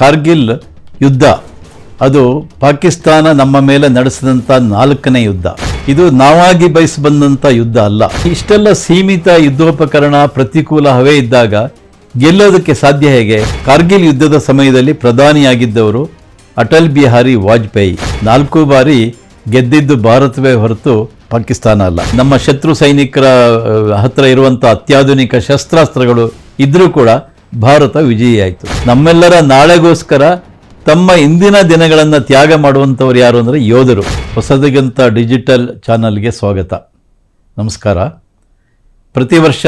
ಕಾರ್ಗಿಲ್ ಯುದ್ಧ. ಅದು ಪಾಕಿಸ್ತಾನ ನಮ್ಮ ಮೇಲೆ ನಡೆಸಿದಂಥ ನಾಲ್ಕನೇ ಯುದ್ಧ. ಇದು ನಾವಾಗಿ ಬಯಸಿ ಬಂದಂಥ ಯುದ್ಧ ಅಲ್ಲ. ಇಷ್ಟೆಲ್ಲ ಸೀಮಿತ ಯುದ್ಧೋಪಕರಣ ಪ್ರತಿಕೂಲ ಹವೇ ಇದ್ದಾಗ ಗೆಲ್ಲೋದಕ್ಕೆ ಸಾಧ್ಯ ಹೇಗೆ? ಕಾರ್ಗಿಲ್ ಯುದ್ಧದ ಸಮಯದಲ್ಲಿ ಪ್ರಧಾನಿಯಾಗಿದ್ದವರು ಅಟಲ್ ಬಿಹಾರಿ ವಾಜಪೇಯಿ. ನಾಲ್ಕು ಬಾರಿ ಗೆದ್ದಿದ್ದು ಭಾರತವೇ ಹೊರತು ಪಾಕಿಸ್ತಾನ ಅಲ್ಲ. ನಮ್ಮ ಶತ್ರು ಸೈನಿಕರ ಹತ್ರ ಇರುವಂಥ ಅತ್ಯಾಧುನಿಕ ಶಸ್ತ್ರಾಸ್ತ್ರಗಳು ಇದ್ರೂ ಕೂಡ ಭಾರತ ವಿಜಯಿಯಾಯಿತು. ನಮ್ಮೆಲ್ಲರ ನಾಳೆಗೋಸ್ಕರ ತಮ್ಮ ಇಂದಿನ ದಿನಗಳನ್ನು ತ್ಯಾಗ ಮಾಡುವಂಥವ್ರು ಯಾರು ಅಂದರೆ ಯೋಧರು. ಹೊಸದಿಗಂತ ಡಿಜಿಟಲ್ ಚಾನಲ್ಗೆ ಸ್ವಾಗತ. ನಮಸ್ಕಾರ. ಪ್ರತಿ ವರ್ಷ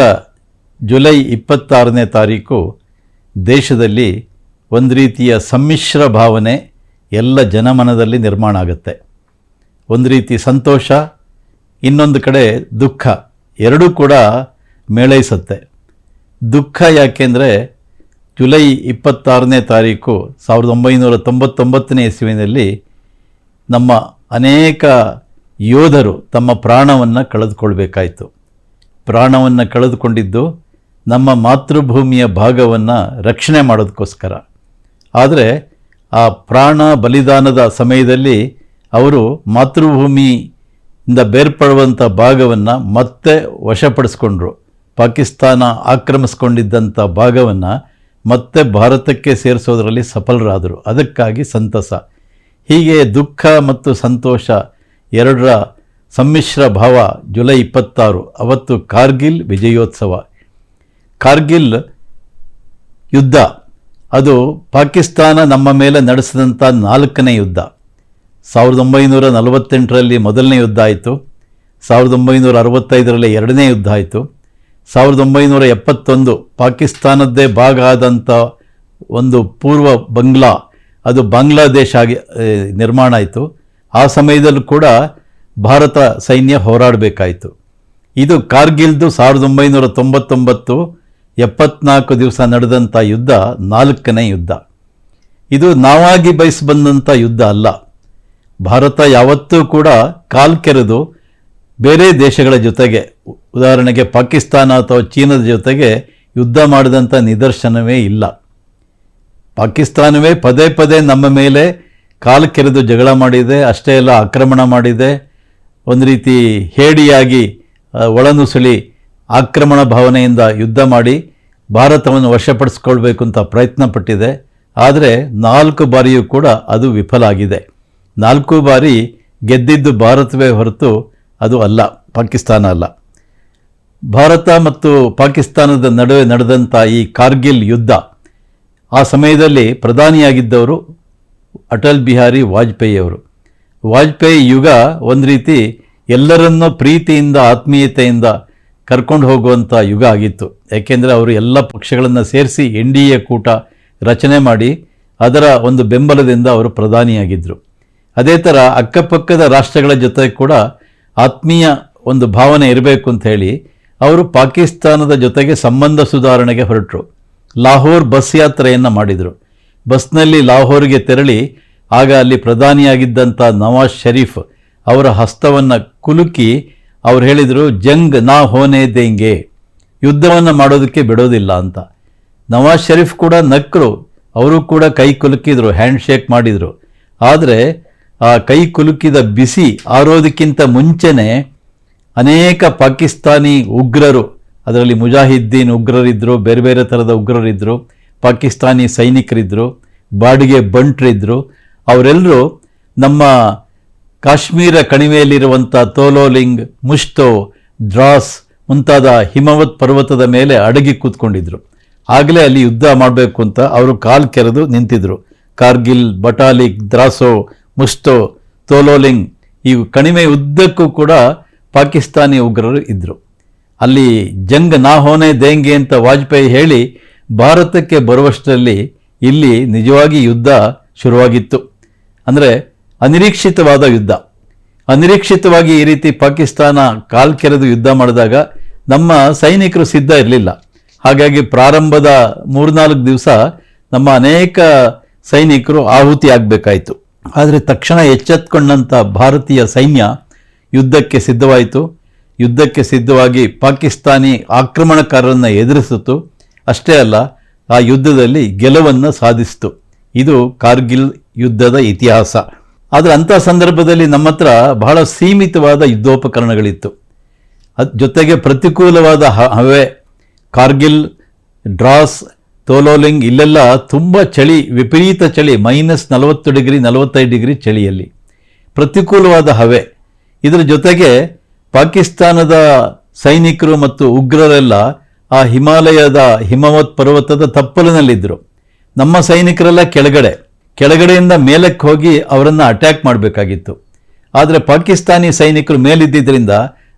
ಜುಲೈ ಇಪ್ಪತ್ತಾರನೇ ತಾರೀಕು ದೇಶದಲ್ಲಿ ಒಂದು ರೀತಿಯ ಸಮ್ಮಿಶ್ರ ಭಾವನೆ ಎಲ್ಲ ಜನಮನದಲ್ಲಿ ನಿರ್ಮಾಣ ಆಗುತ್ತೆ. ಒಂದು ರೀತಿ ಸಂತೋಷ, ಇನ್ನೊಂದು ಕಡೆ ದುಃಖ, ಎರಡೂ ಕೂಡ ಮೇಳೈಸುತ್ತೆ. ದುಃಖ ಯಾಕೆಂದರೆ ಜುಲೈ ಇಪ್ಪತ್ತಾರನೇ ತಾರೀಕು ಸಾವಿರದ ಒಂಬೈನೂರ ತೊಂಬತ್ತೊಂಬತ್ತನೇ ಇಸ್ವಿನಲ್ಲಿ ನಮ್ಮ ಅನೇಕ ಯೋಧರು ತಮ್ಮ ಪ್ರಾಣವನ್ನು ಕಳೆದುಕೊಳ್ಬೇಕಾಯಿತು. ಪ್ರಾಣವನ್ನು ಕಳೆದುಕೊಂಡಿದ್ದು ನಮ್ಮ ಮಾತೃಭೂಮಿಯ ಭಾಗವನ್ನು ರಕ್ಷಣೆ ಮಾಡೋದಕ್ಕೋಸ್ಕರ. ಆದರೆ ಆ ಪ್ರಾಣ ಬಲಿದಾನದ ಸಮಯದಲ್ಲಿ ಅವರು ಮಾತೃಭೂಮಿಯಿಂದ ಬೇರ್ಪಡುವಂಥ ಭಾಗವನ್ನು ಮತ್ತೆ ವಶಪಡಿಸ್ಕೊಂಡ್ರು. ಪಾಕಿಸ್ತಾನ ಆಕ್ರಮಿಸ್ಕೊಂಡಿದ್ದಂಥ ಭಾಗವನ್ನು ಮತ್ತೆ ಭಾರತಕ್ಕೆ ಸೇರಿಸೋದರಲ್ಲಿ ಸಫಲರಾದರು. ಅದಕ್ಕಾಗಿ ಸಂತಸ. ಹೀಗೆ ದುಃಖ ಮತ್ತು ಸಂತೋಷ ಎರಡರ ಸಮ್ಮಿಶ್ರ ಭಾವ ಜುಲೈ ಇಪ್ಪತ್ತಾರು. ಅವತ್ತು ಕಾರ್ಗಿಲ್ ವಿಜಯೋತ್ಸವ. ಕಾರ್ಗಿಲ್ ಯುದ್ಧ. ಅದು ಪಾಕಿಸ್ತಾನ ನಮ್ಮ ಮೇಲೆ ನಡೆಸಿದಂಥ ನಾಲ್ಕನೇ ಯುದ್ಧ. ಸಾವಿರದ ಒಂಬೈನೂರ ನಲವತ್ತೆಂಟರಲ್ಲಿ ಮೊದಲನೇ ಯುದ್ಧ ಆಯಿತು. ಸಾವಿರದ ಒಂಬೈನೂರ ಅರವತ್ತೈದರಲ್ಲಿ ಎರಡನೇ ಯುದ್ಧ ಆಯಿತು. ಸಾವಿರದ ಒಂಬೈನೂರ ಎಪ್ಪತ್ತೊಂದು ಪಾಕಿಸ್ತಾನದ್ದೇ ಭಾಗ ಆದಂಥ ಒಂದು ಪೂರ್ವ ಬಂಗ್ಲಾ, ಅದು ಬಾಂಗ್ಲಾದೇಶ ಆಗಿ ನಿರ್ಮಾಣ ಆಯಿತು. ಆ ಸಮಯದಲ್ಲೂ ಕೂಡ ಭಾರತ ಸೈನ್ಯ ಹೋರಾಡಬೇಕಾಯಿತು. ಇದು ಕಾರ್ಗಿಲ್ದು ಸಾವಿರದ ಒಂಬೈನೂರ ತೊಂಬತ್ತೊಂಬತ್ತು ಎಪ್ಪತ್ನಾಲ್ಕು ದಿವಸ ನಡೆದಂಥ ಯುದ್ಧ, ನಾಲ್ಕನೇ ಯುದ್ಧ. ಇದು ನಾವಾಗಿ ಬಯಸಿ ಬಂದಂಥ ಯುದ್ಧ ಅಲ್ಲ. ಭಾರತ ಯಾವತ್ತೂ ಕೂಡ ಕಾಲ್ ಕೆರೆದು ಬೇರೆ ದೇಶಗಳ ಜೊತೆಗೆ ಉದಾಹರಣೆಗೆ ಪಾಕಿಸ್ತಾನ ಅಥವಾ ಚೀನಾದ ಜೊತೆಗೆ ಯುದ್ಧ ಮಾಡಿದಂಥ ನಿದರ್ಶನವೇ ಇಲ್ಲ. ಪಾಕಿಸ್ತಾನವೇ ಪದೇ ಪದೇ ನಮ್ಮ ಮೇಲೆ ಕಾಲು ಕೆರೆದು ಜಗಳ ಮಾಡಿದೆ, ಅಷ್ಟೇ ಅಲ್ಲ ಆಕ್ರಮಣ ಮಾಡಿದೆ. ಒಂದು ರೀತಿ ಹೇಡಿಯಾಗಿ ಒಳನುಸುಳಿ ಆಕ್ರಮಣ ಭಾವನೆಯಿಂದ ಯುದ್ಧ ಮಾಡಿ ಭಾರತವನ್ನು ವಶಪಡಿಸ್ಕೊಳ್ಬೇಕು ಅಂತ ಪ್ರಯತ್ನ ಪಟ್ಟಿದೆ ಆದರೆ ನಾಲ್ಕು ಬಾರಿಯೂ ಕೂಡ ಅದು ವಿಫಲ ಆಗಿದೆ. ನಾಲ್ಕು ಬಾರಿ ಗೆದ್ದಿದ್ದು ಭಾರತವೇ ಹೊರತು ಅದು ಅಲ್ಲ, ಪಾಕಿಸ್ತಾನ ಅಲ್ಲ. ಭಾರತ ಮತ್ತು ಪಾಕಿಸ್ತಾನದ ನಡುವೆ ನಡೆದಂಥ ಈ ಕಾರ್ಗಿಲ್ ಯುದ್ಧ, ಆ ಸಮಯದಲ್ಲಿ ಪ್ರಧಾನಿಯಾಗಿದ್ದವರು ಅಟಲ್ ಬಿಹಾರಿ ವಾಜಪೇಯಿ ಅವರು. ವಾಜಪೇಯಿ ಯುಗ ಒಂದು ರೀತಿ ಎಲ್ಲರನ್ನೂ ಪ್ರೀತಿಯಿಂದ, ಆತ್ಮೀಯತೆಯಿಂದ ಕರ್ಕೊಂಡು ಹೋಗುವಂಥ ಯುಗ ಆಗಿತ್ತು. ಯಾಕೆಂದರೆ ಅವರು ಎಲ್ಲ ಪಕ್ಷಗಳನ್ನು ಸೇರಿಸಿ ಎನ್ ಡಿ ಎ ಕೂಟ ರಚನೆ ಮಾಡಿ ಅದರ ಒಂದು ಬೆಂಬಲದಿಂದ ಅವರು ಪ್ರಧಾನಿಯಾಗಿದ್ದರು ಅದೇ ಥರ ಅಕ್ಕಪಕ್ಕದ ರಾಷ್ಟ್ರಗಳ ಜೊತೆ ಕೂಡ ಆತ್ಮೀಯ ಒಂದು ಭಾವನೆ ಇರಬೇಕು ಅಂತ ಹೇಳಿ ಅವರು ಪಾಕಿಸ್ತಾನದ ಜೊತೆಗೆ ಸಂಬಂಧ ಸುಧಾರಣೆಗೆ ಹೊರಟರು. ಲಾಹೋರ್ ಬಸ್ ಯಾತ್ರೆಯನ್ನು ಮಾಡಿದರು. ಬಸ್ನಲ್ಲಿ ಲಾಹೋರ್ಗೆ ತೆರಳಿ ಆಗ ಅಲ್ಲಿ ಪ್ರಧಾನಿಯಾಗಿದ್ದಂಥ ನವಾಜ್ ಷರೀಫ್ ಅವರ ಹಸ್ತವನ್ನು ಕುಲುಕಿ ಅವ್ರು ಹೇಳಿದರು, ಜಂಗ್ ನಾ ಹೋನೆ ದೇಂಗೆ. ಯುದ್ಧವನ್ನು ಮಾಡೋದಕ್ಕೆ ಬಿಡೋದಿಲ್ಲ ಅಂತ. ನವಾಜ್ ಷರೀಫ್ ಕೂಡ ನಕ್ಕರು ಅವರು ಕೂಡ ಕೈ ಕುಲುಕಿದ್ರು ಹ್ಯಾಂಡ್ ಶೇಕ್ ಮಾಡಿದರು. ಆದರೆ ಆ ಕೈ ಕುಲುಕಿದ ಬಿಸಿ ಆರೋದಕ್ಕಿಂತ ಮುಂಚೆನೇ ಅನೇಕ ಪಾಕಿಸ್ತಾನಿ ಉಗ್ರರು, ಅದರಲ್ಲಿ ಮುಜಾಹಿದ್ದೀನ್ ಉಗ್ರರಿದ್ದರು ಬೇರೆ ಬೇರೆ ಥರದ ಉಗ್ರರಿದ್ದರು ಪಾಕಿಸ್ತಾನಿ ಸೈನಿಕರಿದ್ದರು ಬಾಡಿಗೆ ಬಂಟ್ರಿದ್ದರು ಅವರೆಲ್ಲರೂ ನಮ್ಮ ಕಾಶ್ಮೀರ ಕಣಿವೆಯಲ್ಲಿರುವಂಥ ತೋಲೋಲಿಂಗ್, ಮುಷ್ಟೋ, ದ್ರಾಸ್ ಮುಂತಾದ ಹಿಮವತ್ ಪರ್ವತದ ಮೇಲೆ ಅಡಗಿ ಕೂತ್ಕೊಂಡಿದ್ರು. ಆಗಲೇ ಅಲ್ಲಿ ಯುದ್ಧ ಮಾಡಬೇಕು ಅಂತ ಅವರು ಕಾಲ್ ಕೆರೆದು ನಿಂತಿದ್ರು. ಕಾರ್ಗಿಲ್, ಬಟಾಲಿಕ್, ದ್ರಾಸೋ, ಮುಷ್ಟೋ, ತೋಲೋಲಿಂಗ್, ಈ ಕಣಿವೆ ಉದ್ದಕ್ಕೂ ಕೂಡ ಪಾಕಿಸ್ತಾನಿ ಉಗ್ರರು ಇದ್ದರು ಅಲ್ಲಿ ಜಂಗ್ ನಾ ಹೋನೆ ದೇಂಗೆ ಅಂತ ವಾಜಪೇಯಿ ಹೇಳಿ ಭಾರತಕ್ಕೆ ಬರುವಷ್ಟರಲ್ಲಿ ಇಲ್ಲಿ ನಿಜವಾಗಿ ಯುದ್ಧ ಶುರುವಾಗಿತ್ತು. ಅಂದರೆ ಅನಿರೀಕ್ಷಿತವಾದ ಯುದ್ಧ. ಅನಿರೀಕ್ಷಿತವಾಗಿ ಈ ರೀತಿ ಪಾಕಿಸ್ತಾನ ಕಾಲ್ ಕೆರೆದು ಯುದ್ಧ ಮಾಡಿದಾಗ ನಮ್ಮ ಸೈನಿಕರು ಸಿದ್ಧ ಇರಲಿಲ್ಲ. ಹಾಗಾಗಿ ಪ್ರಾರಂಭದ ಮೂರ್ನಾಲ್ಕು ದಿವಸ ನಮ್ಮ ಅನೇಕ ಸೈನಿಕರು ಆಹುತಿ ಆಗಬೇಕಾಯಿತು. ಆದರೆ ತಕ್ಷಣ ಎಚ್ಚೆತ್ಕೊಂಡಂಥ ಭಾರತೀಯ ಸೈನ್ಯ ಯುದ್ಧಕ್ಕೆ ಸಿದ್ಧವಾಯಿತು. ಯುದ್ಧಕ್ಕೆ ಸಿದ್ಧವಾಗಿ ಪಾಕಿಸ್ತಾನಿ ಆಕ್ರಮಣಕಾರರನ್ನು ಎದುರಿಸಿತು. ಅಷ್ಟೇ ಅಲ್ಲ, ಆ ಯುದ್ಧದಲ್ಲಿ ಗೆಲುವನ್ನು ಸಾಧಿಸಿತು. ಇದು ಕಾರ್ಗಿಲ್ ಯುದ್ಧದ ಇತಿಹಾಸ. ಆದರೆ ಅಂಥ ಸಂದರ್ಭದಲ್ಲಿ ನಮ್ಮ ಹತ್ರ ಬಹಳ ಸೀಮಿತವಾದ ಯುದ್ಧೋಪಕರಣಗಳಿತ್ತು. ಅದು ಜೊತೆಗೆ ಪ್ರತಿಕೂಲವಾದ ಹವೆ, ಕಾರ್ಗಿಲ್, ಡ್ರಾಸ್, ತೋಲೋಲಿಂಗ್, ಇಲ್ಲೆಲ್ಲ ತುಂಬ ಚಳಿ, ವಿಪರೀತ ಚಳಿ, ಮೈನಸ್ ನಲವತ್ತು ಡಿಗ್ರಿ, ನಲವತ್ತೈದು ಡಿಗ್ರಿ ಚಳಿಯಲ್ಲಿ. ಪ್ರತಿಕೂಲವಾದ ಹವೆ. ಇದರ ಜೊತೆಗೆ ಪಾಕಿಸ್ತಾನದ ಸೈನಿಕರು ಮತ್ತು ಉಗ್ರರೆಲ್ಲ ಆ ಹಿಮಾಲಯದ ಹಿಮವತ್ ಪರ್ವತದ ತಪ್ಪಲಿನಲ್ಲಿದ್ದರು ನಮ್ಮ ಸೈನಿಕರೆಲ್ಲ ಕೆಳಗಡೆ, ಕೆಳಗಡೆಯಿಂದ ಮೇಲಕ್ಕೆ ಹೋಗಿ ಅವರನ್ನು ಅಟ್ಯಾಕ್ ಮಾಡಬೇಕಾಗಿತ್ತು. ಆದರೆ ಪಾಕಿಸ್ತಾನಿ ಸೈನಿಕರು ಮೇಲಿದ್ದಿದ್ದರಿಂದ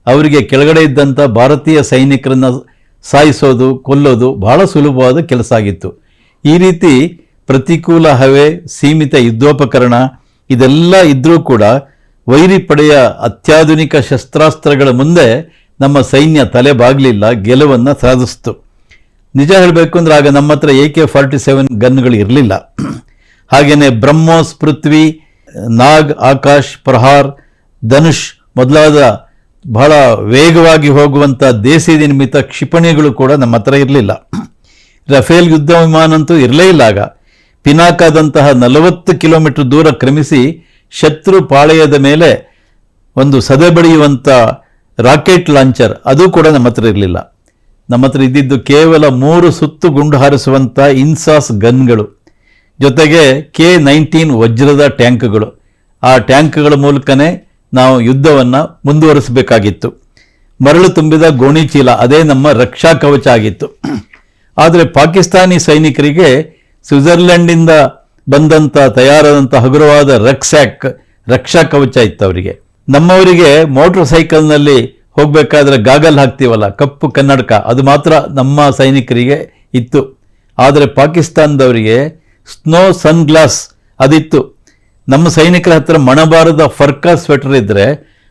ಅವರಿಗೆ ಕೆಳಗಡೆ ಇದ್ದಂಥ ಭಾರತೀಯ ಸೈನಿಕರನ್ನು ಸಾಯಿಸೋದು, ಕೊಲ್ಲೋದು ಬಹಳ ಸುಲಭವಾದ ಕೆಲಸ ಆಗಿತ್ತು. ಈ ರೀತಿ ಪ್ರತಿಕೂಲ ಹವೆ, ಸೀಮಿತ ಯುದ್ಧೋಪಕರಣ ಇದೆಲ್ಲ ಇದ್ದರೂ ಕೂಡ ವೈರಿ ಪಡೆಯ ಅತ್ಯಾಧುನಿಕ ಶಸ್ತ್ರಾಸ್ತ್ರಗಳ ಮುಂದೆ ನಮ್ಮ ಸೈನ್ಯ ತಲೆ ಬಾಗಲಿಲ್ಲ, ಗೆಲುವನ್ನು ಸಾಧಿಸ್ತು. ನಿಜ ಹೇಳಬೇಕು ಅಂದ್ರೆ ಆಗ ನಮ್ಮ ಹತ್ರ ಎ ಕೆ ಫಾರ್ಟಿ ಸೆವೆನ್ ಗನ್ಗಳು ಇರಲಿಲ್ಲ. ಹಾಗೆಯೇ ಬ್ರಹ್ಮೋಸ್ ಪೃಥ್ವಿ, ನಾಗ್, ಆಕಾಶ್, ಪ್ರಹಾರ್, ಧನುಷ್ ಮೊದಲಾದ ಬಹಳ ವೇಗವಾಗಿ ಹೋಗುವಂಥ ದೇಸಿ ನಿರ್ಮಿತ ಕ್ಷಿಪಣಿಗಳು ಕೂಡ ನಮ್ಮ ಹತ್ರ ಇರಲಿಲ್ಲ. ರಫೇಲ್ ಯುದ್ಧ ವಿಮಾನ ಅಂತೂ ಇರಲೇ ಇಲ್ಲ ಆಗ. ಪಿನಾಕಾದಂತಹ ನಲವತ್ತು ಕಿಲೋಮೀಟರ್ ದೂರ ಕ್ರಮಿಸಿ ಶತ್ರು ಪಾಳೆಯದ ಮೇಲೆ ಒಂದು ಸದೆ ಬಡಿಯುವಂಥ ರಾಕೆಟ್ ಲಾಂಚರ್, ಅದು ಕೂಡ ನಮ್ಮ ಹತ್ರ ಇರಲಿಲ್ಲ. ನಮ್ಮ ಹತ್ರ ಇದ್ದಿದ್ದು ಕೇವಲ ಮೂರು ಸುತ್ತು ಗುಂಡು ಹಾರಿಸುವಂಥ ಇನ್ಸಾಸ್ ಗನ್ಗಳು, ಜೊತೆಗೆ ಕೆ ನೈನ್ಟೀನ್ ವಜ್ರದ ಟ್ಯಾಂಕ್ಗಳು. ಆ ಟ್ಯಾಂಕ್ಗಳ ಮೂಲಕನೇ ನಾವು ಯುದ್ಧವನ್ನು ಮುಂದುವರಿಸಬೇಕಾಗಿತ್ತು. ಮರಳು ತುಂಬಿದ ಗೋಣಿ ಚೀಲ, ಅದೇ ನಮ್ಮ ರಕ್ಷಾ ಕವಚ ಆಗಿತ್ತು. ಆದರೆ ಪಾಕಿಸ್ತಾನಿ ಸೈನಿಕರಿಗೆ ಸ್ವಿಟ್ಜರ್ಲೆಂಡಿಂದ ಬಂದಂಥ ತಯಾರಾದಂಥ ಹಗುರವಾದ ರಕ್ಸ್ಯಾಕ್ ರಕ್ಷಾ ಕವಚ ಇತ್ತು ಅವರಿಗೆ ನಮ್ಮವರಿಗೆ ಮೋಟರ್ ಸೈಕಲ್ನಲ್ಲಿ ಹೋಗಬೇಕಾದ್ರೆ ಗಾಗಲ್ ಹಾಕ್ತೀವಲ್ಲ, ಕಪ್ಪು ಕನ್ನಡಕ, ಅದು ಮಾತ್ರ ನಮ್ಮ ಸೈನಿಕರಿಗೆ ಇತ್ತು. ಆದರೆ ಪಾಕಿಸ್ತಾನದವರಿಗೆ ಸ್ನೋ ಸನ್ ಗ್ಲಾಸ್ ಅದಿತ್ತು. ನಮ್ಮ ಸೈನಿಕರ ಹತ್ರ ಮಣಬಾರದ ಫರ್ಕಾ ಸ್ವೆಟರ್ ಇದ್ದರೆ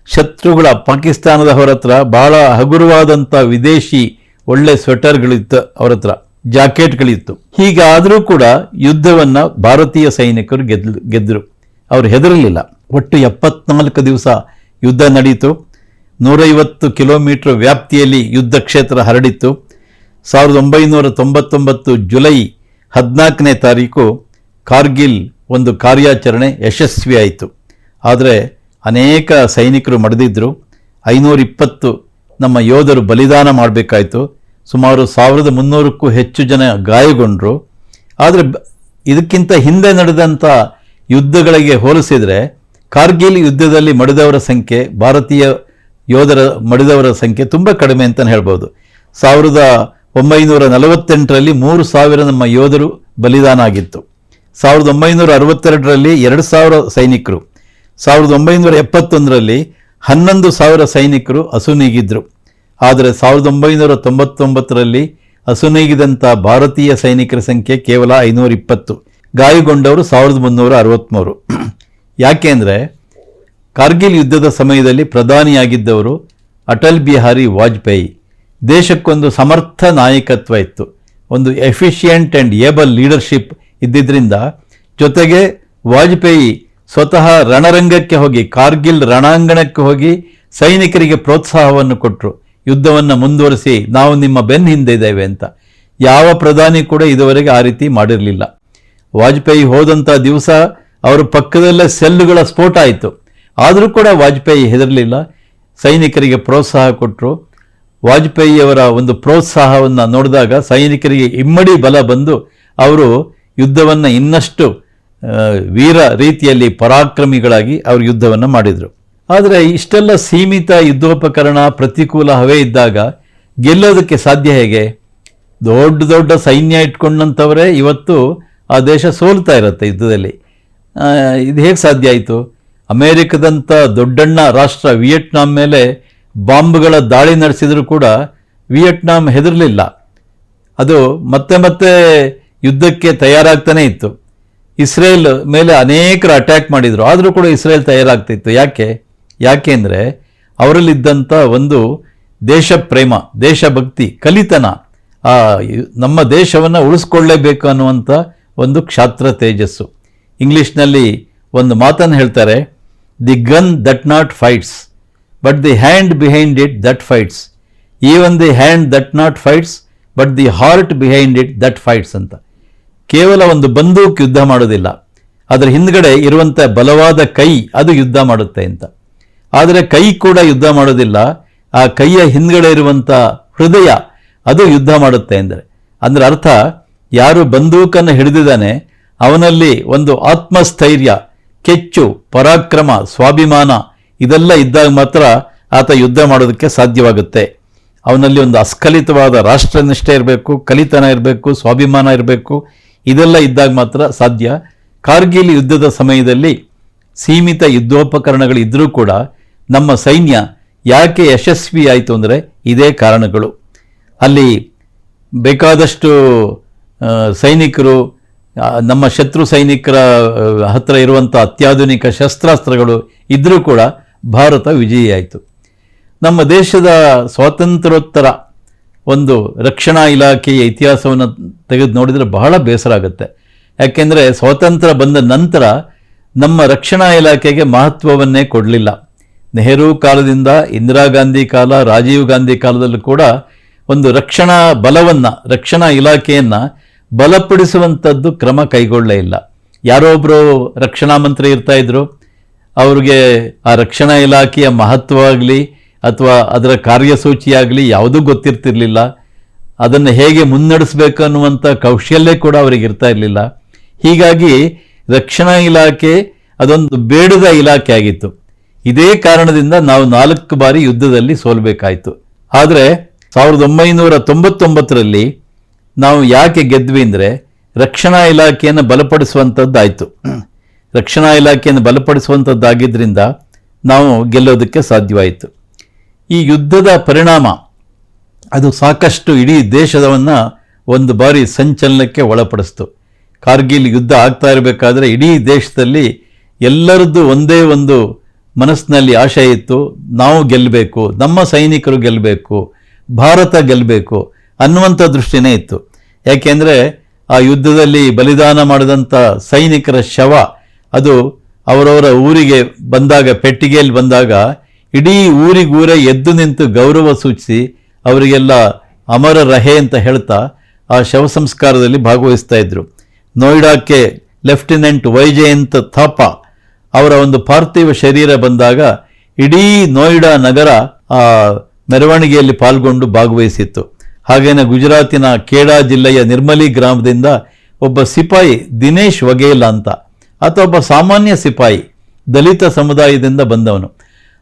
ಶತ್ರುಗಳ ಪಾಕಿಸ್ತಾನದ ಹೊರ ಹತ್ರ ಬಹಳ ಹಗುರವಾದಂಥ ವಿದೇಶಿ ಒಳ್ಳೆ ಸ್ವೆಟರ್ಗಳಿತ್ತು ಅವರ ಹತ್ರ ಜಾಕೆಟ್ಗಳಿತ್ತು. ಹೀಗಾದರೂ ಕೂಡ ಯುದ್ಧವನ್ನ ಭಾರತೀಯ ಸೈನಿಕರು ಗೆದ್ದು ಗೆದ್ದರು ಅವರು ಹೆದರಲಿಲ್ಲ. ಒಟ್ಟು ಎಪ್ಪತ್ನಾಲ್ಕು ದಿವಸ ಯುದ್ಧ ನಡೀತು. ನೂರೈವತ್ತು ಕಿಲೋಮೀಟರ್ ವ್ಯಾಪ್ತಿಯಲ್ಲಿ ಯುದ್ಧ ಕ್ಷೇತ್ರ ಹರಡಿತ್ತು. ಸಾವಿರದ ಒಂಬೈನೂರ ತೊಂಬತ್ತೊಂಬತ್ತು ಜುಲೈ ಹದಿನಾಲ್ಕನೇ ತಾರೀಕು ಕಾರ್ಗಿಲ್ ಒಂದು ಕಾರ್ಯಾಚರಣೆ ಯಶಸ್ವಿಯಾಯಿತು. ಆದರೆ ಅನೇಕ ಸೈನಿಕರು ಮಡಿದಿದ್ದರು ಐನೂರಿಪ್ಪತ್ತು ನಮ್ಮ ಯೋಧರು ಬಲಿದಾನ ಮಾಡಬೇಕಾಯಿತು. ಸುಮಾರು ಸಾವಿರದ ಮುನ್ನೂರಕ್ಕೂ ಹೆಚ್ಚು ಜನ ಗಾಯಗೊಂಡರು. ಆದರೆ ಇದಕ್ಕಿಂತ ಹಿಂದೆ ನಡೆದಂಥ ಯುದ್ಧಗಳಿಗೆ ಹೋಲಿಸಿದರೆ, ಕಾರ್ಗಿಲ್ ಯುದ್ಧದಲ್ಲಿ ಮಡಿದವರ ಸಂಖ್ಯೆ, ಭಾರತೀಯ ಯೋಧರ ಮಡಿದವರ ಸಂಖ್ಯೆ ತುಂಬ ಕಡಿಮೆ ಅಂತಲೇ ಹೇಳ್ಬೋದು. ಸಾವಿರದ ಒಂಬೈನೂರ ನಲವತ್ತೆಂಟರಲ್ಲಿ ಮೂರು ಸಾವಿರ ನಮ್ಮ ಯೋಧರು ಬಲಿದಾನ ಆಗಿತ್ತು. ಸಾವಿರದ ಒಂಬೈನೂರ ಅರವತ್ತೆರಡರಲ್ಲಿ ಎರಡು ಸಾವಿರ ಸೈನಿಕರು. ಸಾವಿರದ ಒಂಬೈನೂರ ಎಪ್ಪತ್ತೊಂದರಲ್ಲಿ ಹನ್ನೊಂದು ಸಾವಿರ ಸೈನಿಕರು ಅಸುನೀಗಿದ್ರು. ಆದರೆ ಸಾವಿರದ ಒಂಬೈನೂರ ತೊಂಬತ್ತೊಂಬತ್ತರಲ್ಲಿ ಅಸುನೀಗಿದಂಥ ಭಾರತೀಯ ಸೈನಿಕರ ಸಂಖ್ಯೆ ಕೇವಲ ಐನೂರ ಇಪ್ಪತ್ತು ಗಾಯಗೊಂಡವರು ಸಾವಿರದ ಮುನ್ನೂರ ಅರವತ್ತ್ಮೂರು ಯಾಕೆ ಅಂದರೆ ಕಾರ್ಗಿಲ್ ಯುದ್ಧದ ಸಮಯದಲ್ಲಿ ಪ್ರಧಾನಿಯಾಗಿದ್ದವರು ಅಟಲ್ ಬಿಹಾರಿ ವಾಜಪೇಯಿ. ದೇಶಕ್ಕೊಂದು ಸಮರ್ಥ ನಾಯಕತ್ವ ಇತ್ತು. ಒಂದು ಎಫಿಷಿಯೆಂಟ್ ಆ್ಯಂಡ್ ಏಬಲ್ ಲೀಡರ್ಶಿಪ್ ಇದ್ದಿದ್ದರಿಂದ ಜೊತೆಗೆ ವಾಜಪೇಯಿ ಸ್ವತಃ ರಣರಂಗಕ್ಕೆ ಹೋಗಿ, ಕಾರ್ಗಿಲ್ ರಣಾಂಗಣಕ್ಕೆ ಹೋಗಿ ಸೈನಿಕರಿಗೆ ಪ್ರೋತ್ಸಾಹವನ್ನು ಕೊಟ್ಟರು ಯುದ್ಧವನ್ನು ಮುಂದುವರಿಸಿ ನಾವು ನಿಮ್ಮ ಬೆನ್ನ ಹಿಂದೆ ಇದ್ದೇವೆ ಅಂತ. ಯಾವ ಪ್ರಧಾನಿ ಕೂಡ ಇದುವರೆಗೆ ಆ ರೀತಿ ಮಾಡಿರಲಿಲ್ಲ. ವಾಜಪೇಯಿ ಹೋದಂಥ ದಿವಸ ಅವರ ಪಕ್ಕದಲ್ಲೇ ಸೆಲ್ಲುಗಳ ಸ್ಫೋಟ ಆಯಿತು. ಆದರೂ ಕೂಡ ವಾಜಪೇಯಿ ಹೆದರಲಿಲ್ಲ. ಸೈನಿಕರಿಗೆ ಪ್ರೋತ್ಸಾಹ ಕೊಟ್ಟರು ವಾಜಪೇಯಿಯವರ ಒಂದು ಪ್ರೋತ್ಸಾಹವನ್ನು ನೋಡಿದಾಗ ಸೈನಿಕರಿಗೆ ಇಮ್ಮಡಿ ಬಲ ಬಂದು ಅವರು ಯುದ್ಧವನ್ನು ಇನ್ನಷ್ಟು ವೀರ ರೀತಿಯಲ್ಲಿ ಪರಾಕ್ರಮಿಗಳಾಗಿ ಅವರು ಯುದ್ಧವನ್ನು ಮಾಡಿದರು. ಆದರೆ ಇಷ್ಟೆಲ್ಲ ಸೀಮಿತ ಯುದ್ಧೋಪಕರಣ ಪ್ರತಿಕೂಲ ಹವೇ ಇದ್ದಾಗ ಗೆಲ್ಲೋದಕ್ಕೆ ಸಾಧ್ಯ ಹೇಗೆ? ದೊಡ್ಡ ದೊಡ್ಡ ಸೈನ್ಯ ಇಟ್ಕೊಂಡಂಥವರೇ ಇವತ್ತು ಆ ದೇಶ ಸೋಲ್ತಾ ಇರುತ್ತೆ ಯುದ್ಧದಲ್ಲಿ. ಇದು ಹೇಗೆ ಸಾಧ್ಯ ಆಯಿತು? ಅಮೇರಿಕದಂಥ ದೊಡ್ಡಣ್ಣ ರಾಷ್ಟ್ರ ವಿಯೆಟ್ನಾಂ ಮೇಲೆ ಬಾಂಬ್ಗಳ ದಾಳಿ ನಡೆಸಿದರೂ ಕೂಡ ವಿಯೆಟ್ನಾಂ ಹೆದರಲಿಲ್ಲ. ಅದು ಮತ್ತೆ ಮತ್ತೆ ಯುದ್ಧಕ್ಕೆ ತಯಾರಾಗ್ತಾನೆ ಇತ್ತು. ಇಸ್ರೇಲ್ ಮೇಲೆ ಅನೇಕರು ಅಟ್ಯಾಕ್ ಮಾಡಿದರು. ಆದರೂ ಕೂಡ ಇಸ್ರೇಲ್ ತಯಾರಾಗ್ತಿತ್ತು. ಯಾಕೆ? ಯಾಕೆ ಅಂದರೆ ಅವರಲ್ಲಿದ್ದಂಥ ಒಂದು ದೇಶ ಪ್ರೇಮ ದೇಶಭಕ್ತಿ, ಕಲಿತನ ನಮ್ಮ ದೇಶವನ್ನು ಉಳಿಸ್ಕೊಳ್ಳೇಬೇಕು ಅನ್ನುವಂಥ ಒಂದು ಕ್ಷಾತ್ರ ತೇಜಸ್ಸು. ಇಂಗ್ಲೀಷ್ನಲ್ಲಿ ಒಂದು ಮಾತನ್ನು ಹೇಳ್ತಾರೆ, the gun that not fights, but the hand behind it that fights. Even the hand that not fights, but the heart behind it that fights ಅಂತ. ಕೇವಲ ಒಂದು ಬಂದೂಕ್ ಯುದ್ಧ ಮಾಡೋದಿಲ್ಲ, ಅದರ ಹಿಂದ್ಗಡೆ ಇರುವಂಥ ಬಲವಾದ ಕೈ ಅದು ಯುದ್ಧ ಮಾಡುತ್ತೆ ಅಂತ. ಆದರೆ ಕೈ ಕೂಡ ಯುದ್ಧ ಮಾಡೋದಿಲ್ಲ. ಆ ಕೈಯ ಹಿಂದ್ಗಡೆ ಇರುವಂಥ ಹೃದಯ ಅದು ಯುದ್ಧ ಮಾಡುತ್ತೆ ಅಂದರೆ ಅಂದ್ರೆ ಅರ್ಥ, ಯಾರು ಬಂದೂಕನ್ನು ಹಿಡಿದಿದ್ದಾನೆ, ಅವನಲ್ಲಿ ಒಂದು ಆತ್ಮಸ್ಥೈರ್ಯ, ಕೆಚ್ಚು, ಪರಾಕ್ರಮ, ಸ್ವಾಭಿಮಾನ ಇದೆಲ್ಲ ಇದ್ದಾಗ ಮಾತ್ರ ಆತ ಯುದ್ಧ ಮಾಡೋದಕ್ಕೆ ಸಾಧ್ಯವಾಗುತ್ತೆ. ಅವನಲ್ಲಿ ಒಂದು ಅಸ್ಖಲಿತವಾದ ರಾಷ್ಟ್ರನಿಷ್ಠೆ ಇರಬೇಕು, ಕಲಿತನ ಇರಬೇಕು, ಸ್ವಾಭಿಮಾನ ಇರಬೇಕು, ಇದೆಲ್ಲ ಇದ್ದಾಗ ಮಾತ್ರ ಸಾಧ್ಯ. ಕಾರ್ಗಿಲ್ ಯುದ್ಧದ ಸಮಯದಲ್ಲಿ ಸೀಮಿತ ಯುದ್ಧೋಪಕರಣಗಳು ಇದ್ದರೂ ಕೂಡ ನಮ್ಮ ಸೈನ್ಯ ಯಾಕೆ ಯಶಸ್ವಿಯಾಯಿತು ಅಂದರೆ ಇದೇ ಕಾರಣಗಳು. ಅಲ್ಲಿ ಬೇಕಾದಷ್ಟು ಸೈನಿಕರು ನಮ್ಮ ಶತ್ರು ಸೈನಿಕರ ಹತ್ರ ಇರುವಂಥ ಅತ್ಯಾಧುನಿಕ ಶಸ್ತ್ರಾಸ್ತ್ರಗಳು ಇದ್ದರೂ ಕೂಡ ಭಾರತ ವಿಜಯಿಯಾಯಿತು. ನಮ್ಮ ದೇಶದ ಸ್ವಾತಂತ್ರ್ಯೋತ್ತರ ಒಂದು ರಕ್ಷಣಾ ಇಲಾಖೆಯ ಇತಿಹಾಸವನ್ನು ತೆಗೆದು ನೋಡಿದರೆ ಬಹಳ ಬೇಸರ ಆಗುತ್ತೆ. ಯಾಕೆಂದರೆ ಸ್ವಾತಂತ್ರ್ಯ ಬಂದ ನಂತರ ನಮ್ಮ ರಕ್ಷಣಾ ಇಲಾಖೆಗೆ ಮಹತ್ವವನ್ನೇ ಕೊಡಲಿಲ್ಲ. ನೆಹರು ಕಾಲದಿಂದ ಇಂದಿರಾ ಗಾಂಧಿ ಕಾಲ, ರಾಜೀವ್ ಗಾಂಧಿ ಕಾಲದಲ್ಲೂ ಕೂಡ ಒಂದು ರಕ್ಷಣಾ ಬಲವನ್ನು, ರಕ್ಷಣಾ ಇಲಾಖೆಯನ್ನು ಬಲಪಡಿಸುವಂಥದ್ದು ಕ್ರಮ ಕೈಗೊಳ್ಳಲೇ ಇಲ್ಲ. ಯಾರೋ ಒಬ್ಬರು ರಕ್ಷಣಾ ಮಂತ್ರಿ ಇರ್ತಾ ಇದ್ರು, ಅವ್ರಿಗೆ ಆ ರಕ್ಷಣಾ ಇಲಾಖೆಯ ಮಹತ್ವ ಆಗಲಿ ಅಥವಾ ಅದರ ಕಾರ್ಯಸೂಚಿಯಾಗಲಿ ಯಾವುದೂ ಗೊತ್ತಿರ್ತಿರ್ಲಿಲ್ಲ. ಅದನ್ನು ಹೇಗೆ ಮುನ್ನಡೆಸಬೇಕು ಅನ್ನುವಂಥ ಕೌಶಲ್ಯ ಕೂಡ ಅವರಿಗೆ ಇರ್ತಾ ಇರಲಿಲ್ಲ. ಹೀಗಾಗಿ ರಕ್ಷಣಾ ಇಲಾಖೆ ಅದೊಂದು ಬೇಡದ ಇಲಾಖೆ ಆಗಿತ್ತು. ಇದೇ ಕಾರಣದಿಂದ ನಾವು ನಾಲ್ಕು ಬಾರಿ ಯುದ್ಧದಲ್ಲಿ ಸೋಲ್ಬೇಕಾಯಿತು. ಆದರೆ ಸಾವಿರದ ಒಂಬೈನೂರ ತೊಂಬತ್ತೊಂಬತ್ತರಲ್ಲಿ ನಾವು ಯಾಕೆ ಗೆದ್ವಿ ಅಂದರೆ ರಕ್ಷಣಾ ಇಲಾಖೆಯನ್ನು ಬಲಪಡಿಸುವಂಥದ್ದಾಯಿತು ರಕ್ಷಣಾ ಇಲಾಖೆಯನ್ನು ಬಲಪಡಿಸುವಂಥದ್ದಾಗಿದ್ದರಿಂದ ನಾವು ಗೆಲ್ಲೋದಕ್ಕೆ ಸಾಧ್ಯವಾಯಿತು. ಈ ಯುದ್ಧದ ಪರಿಣಾಮ, ಅದು ಸಾಕಷ್ಟು ಇಡೀ ದೇಶದವನ್ನು ಒಂದು ಬಾರಿ ಸಂಚಲನಕ್ಕೆ ಒಳಪಡಿಸ್ತು. ಕಾರ್ಗಿಲ್ ಯುದ್ಧ ಆಗ್ತಾ ಇರಬೇಕಾದ್ರೆ ಇಡೀ ದೇಶದಲ್ಲಿ ಎಲ್ಲರದ್ದು ಒಂದೇ ಒಂದು ಮನಸ್ಸಿನಲ್ಲಿ ಆಶೆ ಇತ್ತು, ನಾವು ಗೆಲ್ಲಬೇಕು ನಮ್ಮ ಸೈನಿಕರು ಗೆಲ್ಲಬೇಕು ಭಾರತ ಗೆಲ್ಲಬೇಕು ಅನ್ನುವಂಥ ದೃಷ್ಟಿನೇ ಇತ್ತು. ಯಾಕೆಂದರೆ ಆ ಯುದ್ಧದಲ್ಲಿ ಬಲಿದಾನ ಮಾಡಿದಂಥ ಸೈನಿಕರ ಶವ, ಅದು ಅವರವರ ಊರಿಗೆ ಬಂದಾಗ, ಪೆಟ್ಟಿಗೆಯಲ್ಲಿ ಬಂದಾಗ ಇಡೀ ಊರಿಗೂರೇ ಎದ್ದು ನಿಂತು ಗೌರವ ಸೂಚಿಸಿ ಅವರಿಗೆಲ್ಲ ಅಮರ ರಹೆ ಅಂತ ಹೇಳ್ತಾ ಆ ಶವ ಸಂಸ್ಕಾರದಲ್ಲಿ ಭಾಗವಹಿಸ್ತಾ ಇದ್ರು. ನೋಯ್ಡಾಕ್ಕೆ ಲೆಫ್ಟಿನೆಂಟ್ ವೈಜಯಂತ್ ಥಾಪಾ ಅವರ ಒಂದು ಪಾರ್ಥಿವ ಶರೀರ ಬಂದಾಗ ಇಡೀ ನೋಯ್ಡಾ ನಗರ ಆ ಮೆರವಣಿಗೆಯಲ್ಲಿ ಪಾಲ್ಗೊಂಡು ಭಾಗವಹಿಸಿತ್ತು. ಹಾಗೇನೆ ಗುಜರಾತಿನ ಖೇಡಾ ಜಿಲ್ಲೆಯ ನಿರ್ಮಲಿ ಗ್ರಾಮದಿಂದ ಒಬ್ಬ ಸಿಪಾಯಿ ದಿನೇಶ್ ವಗೇಲ ಅಂತ. ಆತ ಒಬ್ಬ ಸಾಮಾನ್ಯ ಸಿಪಾಯಿ, ದಲಿತ ಸಮುದಾಯದಿಂದ ಬಂದವನು.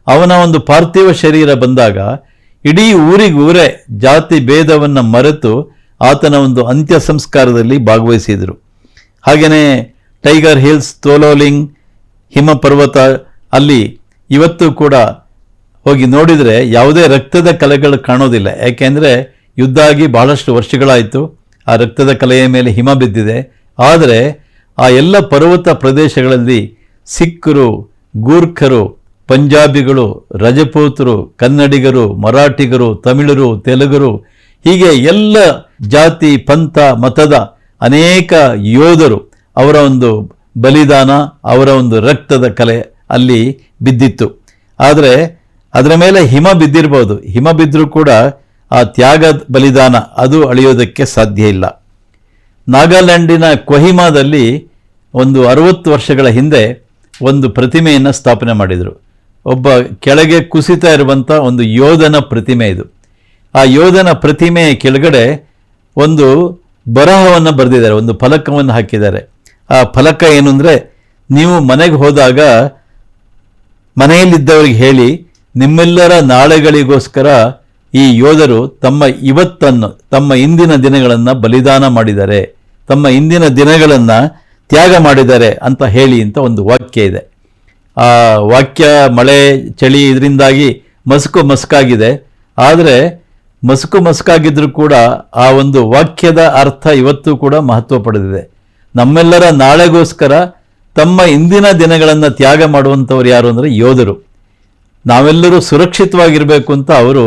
ಅವನ ಒಂದು ಪಾರ್ಥಿವ ಶರೀರ ಬಂದಾಗ ಇಡೀ ಊರಿಗೂರೇ ಜಾತಿ ಭೇದವನ್ನು ಮರೆತು ಆತನ ಒಂದು ಅಂತ್ಯ ಸಂಸ್ಕಾರದಲ್ಲಿ ಭಾಗವಹಿಸಿದರು. ಹಾಗೆಯೇ ಟೈಗರ್ ಹಿಲ್ಸ್, ತೋಲೋಲಿಂಗ್ ಹಿಮ ಪರ್ವತ ಅಲ್ಲಿ ಇವತ್ತು ಕೂಡ ಹೋಗಿ ನೋಡಿದರೆ ಯಾವುದೇ ರಕ್ತದ ಕಲೆಗಳು ಕಾಣೋದಿಲ್ಲ. ಯಾಕೆಂದರೆ ಯುದ್ಧ ಆಗಿ ಬಹಳಷ್ಟು ವರ್ಷಗಳಾಯಿತು. ಆ ರಕ್ತದ ಕಲೆಯ ಮೇಲೆ ಹಿಮ ಬಿದ್ದಿದೆ. ಆದರೆ ಆ ಎಲ್ಲ ಪರ್ವತ ಪ್ರದೇಶಗಳಲ್ಲಿ ಸಿಖ್ಖರು, ಗೂರ್ಖರು, ಪಂಜಾಬಿಗಳು, ರಜಪೂತರು, ಕನ್ನಡಿಗರು, ಮರಾಠಿಗರು, ತಮಿಳರು, ತೆಲುಗರು, ಹೀಗೆ ಎಲ್ಲ ಜಾತಿ, ಪಂಥ, ಮತದ ಅನೇಕ ಯೋಧರು ಅವರ ಒಂದು ಬಲಿದಾನ ಅವರ ಒಂದು ರಕ್ತದ ಕಲೆ ಅಲ್ಲಿ ಬಿದ್ದಿತ್ತು. ಆದರೆ ಅದರ ಮೇಲೆ ಹಿಮ ಬಿದ್ದಿರ್ಬೋದು. ಹಿಮ ಬಿದ್ದರೂ ಕೂಡ ಆ ತ್ಯಾಗ ಬಲಿದಾನ ಅದು ಅಳಿಯೋದಕ್ಕೆ ಸಾಧ್ಯ ಇಲ್ಲ. ನಾಗಾಲ್ಯಾಂಡಿನ ಕೊಹಿಮಾದಲ್ಲಿ ಒಂದು ಅರವತ್ತು ವರ್ಷಗಳ ಹಿಂದೆ ಒಂದು ಪ್ರತಿಮೆಯನ್ನು ಸ್ಥಾಪನೆ ಮಾಡಿದರು. ಒಬ್ಬ ಕೆಳಗೆ ಕುಸಿತಾ ಇರುವಂಥ ಒಂದು ಯೋಧನ ಪ್ರತಿಮೆ ಇದು. ಆ ಯೋಧನ ಪ್ರತಿಮೆಯ ಕೆಳಗಡೆ ಒಂದು ಬರಹವನ್ನು ಬರೆದಿದ್ದಾರೆ, ಒಂದು ಫಲಕವನ್ನು ಹಾಕಿದ್ದಾರೆ. ಆ ಫಲಕ ಏನು ಅಂದರೆ ನೀವು ಮನೆಗೆ ಹೋದಾಗ ಮನೆಯಲ್ಲಿದ್ದವರಿಗೆ ಹೇಳಿ ನಿಮ್ಮೆಲ್ಲರ ನಾಳೆಗಳಿಗೋಸ್ಕರ ಈ ಯೋಧರು ತಮ್ಮ ಇವತ್ತನ್ನು, ತಮ್ಮ ಇಂದಿನ ದಿನಗಳನ್ನು ಬಲಿದಾನ ಮಾಡಿದ್ದಾರೆ. ತಮ್ಮ ಇಂದಿನ ದಿನಗಳನ್ನು ತ್ಯಾಗ ಮಾಡಿದ್ದಾರೆ ಅಂತ ಹೇಳಿ ಅಂತ ಒಂದು ವಾಕ್ಯ ಇದೆ. ಆ ವಾಕ್ಯ ಮಳೆ, ಚಳಿ ಇದರಿಂದಾಗಿ ಮಸುಕು ಮಸ್ಕಾಗಿದೆ. ಆದರೆ ಮಸುಕು ಮಸ್ಕಾಗಿದ್ರೂ ಕೂಡ ಆ ಒಂದು ವಾಕ್ಯದ ಅರ್ಥ ಇವತ್ತು ಕೂಡ ಮಹತ್ವ ಪಡೆದಿದೆ. ನಮ್ಮೆಲ್ಲರ ನಾಳೆಗೋಸ್ಕರ ತಮ್ಮ ಇಂದಿನ ದಿನಗಳನ್ನು ತ್ಯಾಗ ಮಾಡುವಂಥವ್ರು ಯಾರು ಅಂದರೆ ಯೋಧರು. ನಾವೆಲ್ಲರೂ ಸುರಕ್ಷಿತವಾಗಿರಬೇಕು ಅಂತ ಅವರು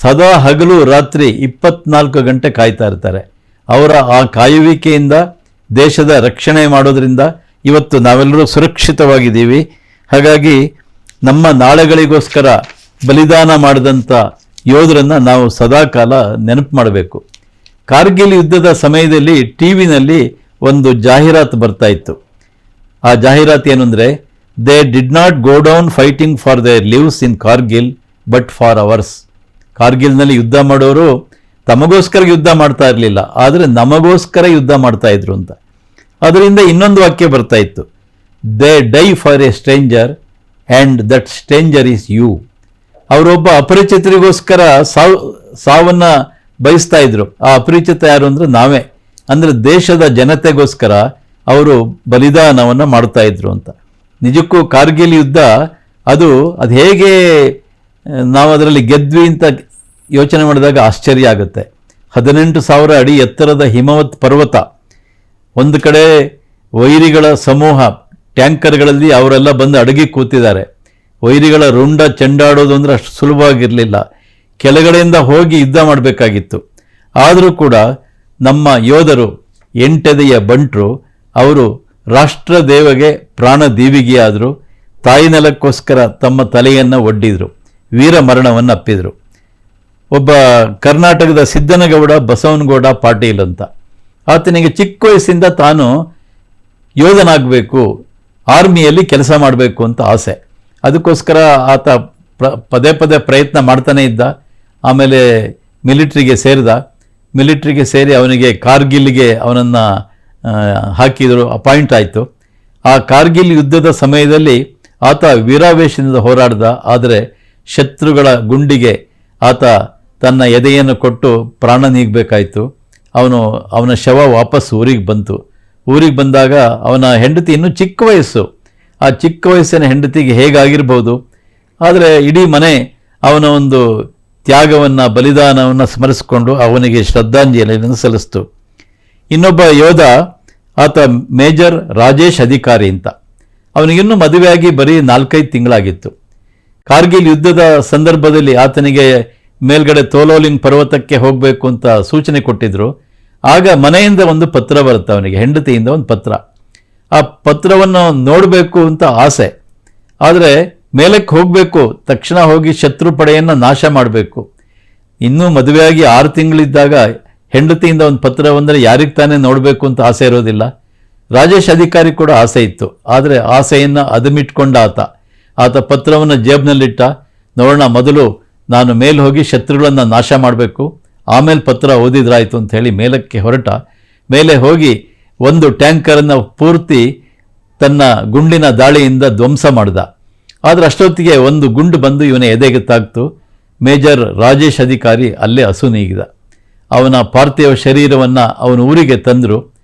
ಸದಾ ಹಗಲು ರಾತ್ರಿ ಇಪ್ಪತ್ನಾಲ್ಕು ಗಂಟೆ ಕಾಯ್ತಾ ಇರ್ತಾರೆ. ಅವರ ಆ ಕಾಯುವಿಕೆಯಿಂದ, ದೇಶದ ರಕ್ಷಣೆ ಮಾಡೋದರಿಂದ ಇವತ್ತು ನಾವೆಲ್ಲರೂ ಸುರಕ್ಷಿತವಾಗಿದ್ದೀವಿ. ಹಾಗಾಗಿ ನಮ್ಮ ನಾಳೆಗಳಿಗೋಸ್ಕರ ಬಲಿದಾನ ಮಾಡಿದಂಥ ಯೋಧರನ್ನು ನಾವು ಸದಾಕಾಲ ನೆನಪು ಮಾಡಬೇಕು. ಕಾರ್ಗಿಲ್ ಯುದ್ಧದ ಸಮಯದಲ್ಲಿ ಟಿ ವಿನಲ್ಲಿ ಒಂದು ಜಾಹೀರಾತು ಬರ್ತಾ ಇತ್ತು. ಆ ಜಾಹೀರಾತು ಏನು ಅಂದರೆ they did not go down fighting for their lives in Kargil but for ours ಕಾರ್ಗಿಲ್ನಲ್ಲಿ ಯುದ್ಧ ಮಾಡೋರು ತಮಗೋಸ್ಕರ ಯುದ್ಧ ಮಾಡ್ತಾ ಇರಲಿಲ್ಲ, ಆದರೆ ನಮಗೋಸ್ಕರ ಯುದ್ಧ ಮಾಡ್ತಾ ಇದ್ರು ಅಂತ. ಅದರಿಂದ ಇನ್ನೊಂದು ವಾಕ್ಯ ಬರ್ತಾ ಇತ್ತು. They die for a stranger and that stranger is you ಅವರೊಬ್ಬ ಅಪರಿಚಿತರಿಗೋಸ್ಕರ ಸಾವು, ಸಾವನ್ನ ಬಯಸ್ತಾ ಇದ್ರು. ಆ ಅಪರಿಚಿತ ಯಾರು ಅಂದರೆ ನಾವೇ. ಅಂದ್ರೆ ದೇಶದ ಜನತೆಗೋಸ್ಕರ ಅವರು ಬಲಿದಾನವನ್ನು ಮಾಡ್ತಾ ಇದ್ರು ಅಂತ. ನಿಜಕ್ಕೂ ಕಾರ್ಗಿಲ್ ಯುದ್ಧ ಅದು ಅದು ಹೇಗೆ ನಾವು ಅದರಲ್ಲಿ ಗೆದ್ವಿ ಅಂತ ಯೋಚನೆ ಮಾಡಿದಾಗ ಆಶ್ಚರ್ಯ ಆಗುತ್ತೆ. ಹದಿನೆಂಟು ಸಾವಿರ ಅಡಿ ಎತ್ತರದ ಹಿಮವತ್ ಪರ್ವತ, ಒಂದು ಕಡೆ ವೈರಿಗಳ ಸಮೂಹ, ಟ್ಯಾಂಕರ್ಗಳಲ್ಲಿ ಅವರೆಲ್ಲ ಬಂದು ಅಡಗಿ ಕೂತಿದ್ದಾರೆ. ವೈರಿಗಳ ರುಂಡ ಚೆಂಡಾಡೋದು ಅಂದರೆ ಅಷ್ಟು ಸುಲಭವಾಗಿರಲಿಲ್ಲ. ಕೆಳಗಡೆಯಿಂದ ಹೋಗಿ ಯುದ್ಧ ಮಾಡಬೇಕಾಗಿತ್ತು. ಆದರೂ ಕೂಡ ನಮ್ಮ ಯೋಧರು ಎಂಟೆದೆಯ ಬಂಟ್ರು, ಅವರು ರಾಷ್ಟ್ರ ದೇವಗೆ ಪ್ರಾಣ ದೀವಿಗೆಯಾದರು, ತಾಯಿ ನೆಲಕ್ಕೋಸ್ಕರ ತಮ್ಮ ತಲೆಯನ್ನು ಒಡ್ಡಿದರು, ವೀರ ಮರಣವನ್ನು ಅಪ್ಪಿದರು. ಒಬ್ಬ ಕರ್ನಾಟಕದ ಸಿದ್ದನಗೌಡ, ಬಸವನಗೌಡ ಪಾಟೀಲ್ ಅಂತ. ಆತನಿಗೆ ಚಿಕ್ಕ ವಯಸ್ಸಿಂದ ತಾನು ಯೋಧನಾಗಬೇಕು, ಆರ್ಮಿಯಲ್ಲಿ ಕೆಲಸ ಮಾಡಬೇಕು ಅಂತ ಆಸೆ. ಅದಕ್ಕೋಸ್ಕರ ಆತ ಪದೇ ಪದೇ ಪ್ರಯತ್ನ ಮಾಡ್ತಾನೆ ಇದ್ದ. ಆಮೇಲೆ ಮಿಲಿಟ್ರಿಗೆ ಸೇರಿದ. ಮಿಲಿಟ್ರಿಗೆ ಸೇರಿ ಅವನಿಗೆ ಕಾರ್ಗಿಲ್ಗೆ ಅವನನ್ನು ಹಾಕಿದರು, ಅಪಾಯಿಂಟ್ ಆಯಿತು. ಆ ಕಾರ್ಗಿಲ್ ಯುದ್ಧದ ಸಮಯದಲ್ಲಿ ಆತ ವೀರಾವೇಶದಿಂದ ಹೋರಾಡಿದ, ಆದರೆ ಶತ್ರುಗಳ ಗುಂಡಿಗೆ ಆತ ತನ್ನ ಎದೆಯನ್ನು ಕೊಟ್ಟು ಪ್ರಾಣ ನೀಗಬೇಕಾಯಿತು. ಅವನು, ಅವನ ಶವ ವಾಪಸ್ ಊರಿಗೆ ಬಂತು. ಊರಿಗೆ ಬಂದಾಗ ಅವನ ಹೆಂಡತಿ ಇನ್ನೂ ಚಿಕ್ಕ ವಯಸ್ಸು. ಆ ಚಿಕ್ಕ ವಯಸ್ಸಿನ ಹೆಂಡತಿಗೆ ಹೇಗಾಗಿರ್ಬೋದು? ಆದರೆ ಇಡೀ ಮನೆ ಅವನ ಒಂದು ತ್ಯಾಗವನ್ನು, ಬಲಿದಾನವನ್ನು ಸ್ಮರಿಸಿಕೊಂಡು ಅವನಿಗೆ ಶ್ರದ್ಧಾಂಜಲಿಯನ್ನು ಸಲ್ಲಿಸ್ತು. ಇನ್ನೊಬ್ಬ ಯೋಧ, ಆತ ಮೇಜರ್ ರಾಜೇಶ್ ಅಧಿಕಾರಿ ಅಂತ. ಅವನಿಗಿನ್ನೂ ಮದುವೆಯಾಗಿ ಬರೀ ನಾಲ್ಕೈದು ತಿಂಗಳಾಗಿತ್ತು. ಕಾರ್ಗಿಲ್ ಯುದ್ಧದ ಸಂದರ್ಭದಲ್ಲಿ ಆತನಿಗೆ ಮೇಲ್ಗಡೆ ತೋಲೋಲಿಂಗ್ ಪರ್ವತಕ್ಕೆ ಹೋಗಬೇಕು ಅಂತ ಸೂಚನೆ ಕೊಟ್ಟಿದ್ರು. ಆಗ ಮನೆಯಿಂದ ಒಂದು ಪತ್ರ ಬರುತ್ತೆ ಅವನಿಗೆ, ಹೆಂಡತಿಯಿಂದ ಒಂದು ಪತ್ರ. ಆ ಪತ್ರವನ್ನು ನೋಡಬೇಕು ಅಂತ ಆಸೆ. ಆದರೆ ಮೇಲಕ್ಕೆ ಹೋಗಬೇಕು, ತಕ್ಷಣ ಹೋಗಿ ಶತ್ರು ಪಡೆಯನ್ನು ನಾಶ ಮಾಡಬೇಕು. ಇನ್ನೂ ಮದುವೆಯಾಗಿ ಆರು ತಿಂಗಳಿದ್ದಾಗ ಹೆಂಡತಿಯಿಂದ ಒಂದು ಪತ್ರ ಬಂದರೆ ಯಾರಿಗೆ ತಾನೇ ನೋಡಬೇಕು ಅಂತ ಆಸೆ ಇರೋದಿಲ್ಲ. ರಾಜೇಶ್ ಅಧಿಕಾರಿ ಕೂಡ ಆಸೆ ಇತ್ತು. ಆದರೆ ಆಸೆಯನ್ನು ಅದಮಿಟ್ಕೊಂಡ ಆತ. ಆತ ಪತ್ರವನ್ನು ಜೇಬ್ನಲ್ಲಿಟ್ಟ. ನೋಡೋಣ, ಮೊದಲು ನಾನು ಮೇಲೆ ಹೋಗಿ ಶತ್ರುಗಳನ್ನು ನಾಶ ಮಾಡಬೇಕು. ಆಮೇಲೆ ಪತ್ರ ಓದಿದ್ರಾಯಿತು ಅಂತ ಹೇಳಿ ಮೇಲಕ್ಕೆ ಹೊರಟ. ಮೇಲೆ ಹೋಗಿ ಒಂದು ಟ್ಯಾಂಕರನ್ನು ಪೂರ್ತಿ ತನ್ನ ಗುಂಡಿನ ದಾಳಿಯಿಂದ ಧ್ವಂಸ ಮಾಡಿದ. ಆದರೆ ಅಷ್ಟೊತ್ತಿಗೆ ಒಂದು ಗುಂಡು ಬಂದು ಇವನ ಎದೆಗೆ ತಾಕ್ತು ಮೇಜರ್ ರಾಜೇಶ್ ಅಧಿಕಾರಿ ಅಲ್ಲೇ ಹಸು ನೀಗಿದ. ಅವನ ಪಾರ್ಥಿವ ಶರೀರವನ್ನು ಅವನ ಊರಿಗೆ ತಂದರು.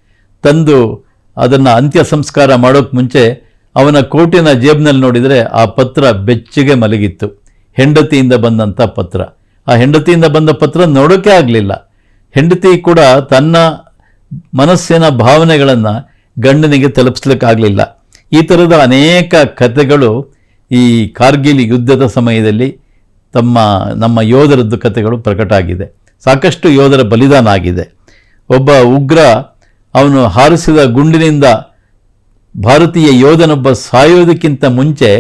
ತಂದು ಅದನ್ನು ಅಂತ್ಯ ಸಂಸ್ಕಾರ ಮಾಡೋಕ್ಕೆ ಮುಂಚೆ ಅವನ ಕೋಟಿನ ಜೇಬ್ನಲ್ಲಿ ನೋಡಿದರೆ ಆ ಪತ್ರ ಬೆಚ್ಚಗೆ ಮಲಗಿತ್ತು. ಹೆಂಡತಿಯಿಂದ ಬಂದಂಥ ಪತ್ರ. ಆ ಹೆಂಡತಿಯಿಂದ ಬಂದ ಪತ್ರ ನೋಡೋಕೆ ಆಗಲಿಲ್ಲ. ಹೆಂಡತಿ ಕೂಡ ತನ್ನ ಮನಸ್ಸಿನ ಭಾವನೆಗಳನ್ನು ಗಂಡನಿಗೆ ತಲುಪಿಸ್ಲಿಕ್ಕಾಗಲಿಲ್ಲ. ಈ ಥರದ ಅನೇಕ ಕಥೆಗಳು ಈ ಕಾರ್ಗಿಲ್ ಯುದ್ಧದ ಸಮಯದಲ್ಲಿ ತಮ್ಮ, ನಮ್ಮ ಯೋಧರದ್ದು ಕಥೆಗಳು ಪ್ರಕಟ ಆಗಿದೆ ಸಾಕಷ್ಟು ಯೋಧರ ಬಲಿದಾನ ಆಗಿದೆ. ಒಬ್ಬ ಉಗ್ರ ಅವನು ಹಾರಿಸಿದ ಗುಂಡಿನಿಂದ ಭಾರತೀಯ ಯೋಧನೊಬ್ಬ ಸಾಯೋದಕ್ಕಿಂತ ಮುಂಚೆ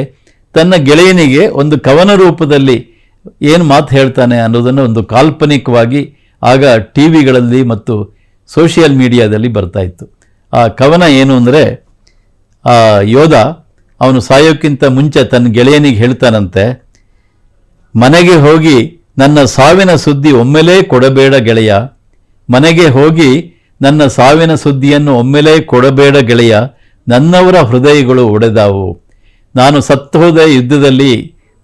ತನ್ನ ಗೆಳೆಯನಿಗೆ ಒಂದು ಕವನ ರೂಪದಲ್ಲಿ ಏನು ಮಾತು ಹೇಳ್ತಾನೆ ಅನ್ನೋದನ್ನು ಒಂದು ಕಾಲ್ಪನಿಕವಾಗಿ ಆಗ ಟಿ ವಿಗಳಲ್ಲಿ ಮತ್ತು ಸೋಷಿಯಲ್ ಮೀಡಿಯಾದಲ್ಲಿ ಬರ್ತಾ ಇತ್ತು. ಆ ಕವನ ಏನು ಅಂದರೆ, ಆ ಯೋಧ ಅವನು ಸಾಯೋಕ್ಕಿಂತ ಮುಂಚೆ ತನ್ನ ಗೆಳೆಯನಿಗೆ ಹೇಳ್ತಾನಂತೆ, ಮನೆಗೆ ಹೋಗಿ ನನ್ನ ಸಾವಿನ ಸುದ್ದಿ ಒಮ್ಮೆಲೇ ಕೊಡಬೇಡ ಗೆಳೆಯ. ಮನೆಗೆ ಹೋಗಿ ನನ್ನ ಸಾವಿನ ಸುದ್ದಿಯನ್ನು ಒಮ್ಮೆಲೇ ಕೊಡಬೇಡ ಗೆಳೆಯ. ನನ್ನವರ ಹೃದಯಗಳು ಒಡೆದಾವು. ನಾನು ಸತ್ತೋದ ಯುದ್ಧದಲ್ಲಿ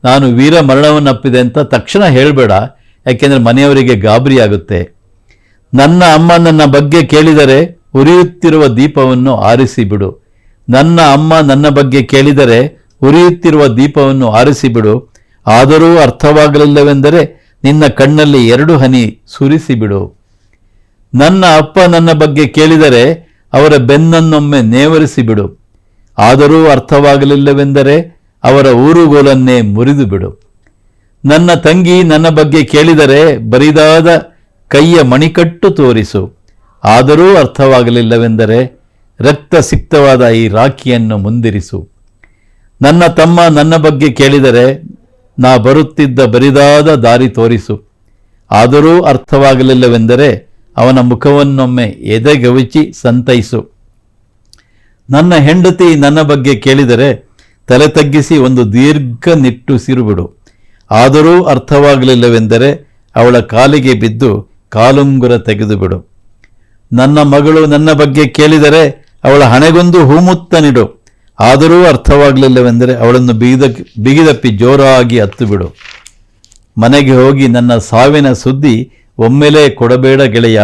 ನಾನು ವೀರ ಮರಣವನ್ನಪ್ಪಿದೆ ಅಂತ ತಕ್ಷಣ ಹೇಳಬೇಡ, ಯಾಕೆಂದರೆ ಮನೆಯವರಿಗೆ ಗಾಬರಿ ಆಗುತ್ತೆ. ನನ್ನ ಅಮ್ಮ ನನ್ನ ಬಗ್ಗೆ ಕೇಳಿದರೆ ಉರಿಯುತ್ತಿರುವ ದೀಪವನ್ನು ಆರಿಸಿ ಬಿಡು. ನನ್ನ ಅಮ್ಮ ನನ್ನ ಬಗ್ಗೆ ಕೇಳಿದರೆ ಉರಿಯುತ್ತಿರುವ ದೀಪವನ್ನು ಆರಿಸಿಬಿಡು. ಆದರೂ ಅರ್ಥವಾಗಲಿಲ್ಲವೆಂದರೆ ನಿನ್ನ ಕಣ್ಣಲ್ಲಿ ಎರಡು ಹನಿ ಸುರಿಸಿಬಿಡು. ನನ್ನ ಅಪ್ಪ ನನ್ನ ಬಗ್ಗೆ ಕೇಳಿದರೆ ಅವರ ಬೆನ್ನನ್ನೊಮ್ಮೆ ನೇವರಿಸಿಬಿಡು. ಆದರೂ ಅರ್ಥವಾಗಲಿಲ್ಲವೆಂದರೆ ಅವರ ಊರುಗೋಲನ್ನೇ ಮುರಿದು ಬಿಡು ನನ್ನ ತಂಗಿ ನನ್ನ ಬಗ್ಗೆ ಕೇಳಿದರೆ ಬರಿದಾದ ಕೈಯ ಮಣಿಕಟ್ಟು ತೋರಿಸು. ಆದರೂ ಅರ್ಥವಾಗಲಿಲ್ಲವೆಂದರೆ ರಕ್ತ ಸಿಕ್ತವಾದ ಈ ರಾಖಿಯನ್ನು ಮುಂದಿರಿಸು. ನನ್ನ ತಮ್ಮ ನನ್ನ ಬಗ್ಗೆ ಕೇಳಿದರೆ ನಾ ಬರುತ್ತಿದ್ದ ಬರಿದಾದ ದಾರಿ ತೋರಿಸು. ಆದರೂ ಅರ್ಥವಾಗಲಿಲ್ಲವೆಂದರೆ ಅವನ ಮುಖವನ್ನೊಮ್ಮೆ ಎದೆಗವಿಚಿ ಸಂತೈಸು. ನನ್ನ ಹೆಂಡತಿ ನನ್ನ ಬಗ್ಗೆ ಕೇಳಿದರೆ ತಲೆ ತಗ್ಗಿಸಿ ಒಂದು ದೀರ್ಘ ನಿಟ್ಟುಸಿರು ಬಿಡು ಆದರೂ ಅರ್ಥವಾಗಲಿಲ್ಲವೆಂದರೆ ಅವಳ ಕಾಲಿಗೆ ಬಿದ್ದು ಕಾಲುಂಗುರ ತೆಗೆದುಬಿಡು. ನನ್ನ ಮಗಳು ನನ್ನ ಬಗ್ಗೆ ಕೇಳಿದರೆ ಅವಳ ಹಣೆಗೊಂದು ಹೂಮುತ್ತ ನಿಡು ಆದರೂ ಅರ್ಥವಾಗಲಿಲ್ಲವೆಂದರೆ ಅವಳನ್ನು ಬಿಗಿದ ಬಿಗಿದಪ್ಪಿ ಜೋರಾಗಿ ಹತ್ತು ಬಿಡು ಮನೆಗೆ ಹೋಗಿ ನನ್ನ ಸಾವಿನ ಸುದ್ದಿ ಒಮ್ಮೆಲೇ ಕೊಡಬೇಡ ಗೆಳೆಯ,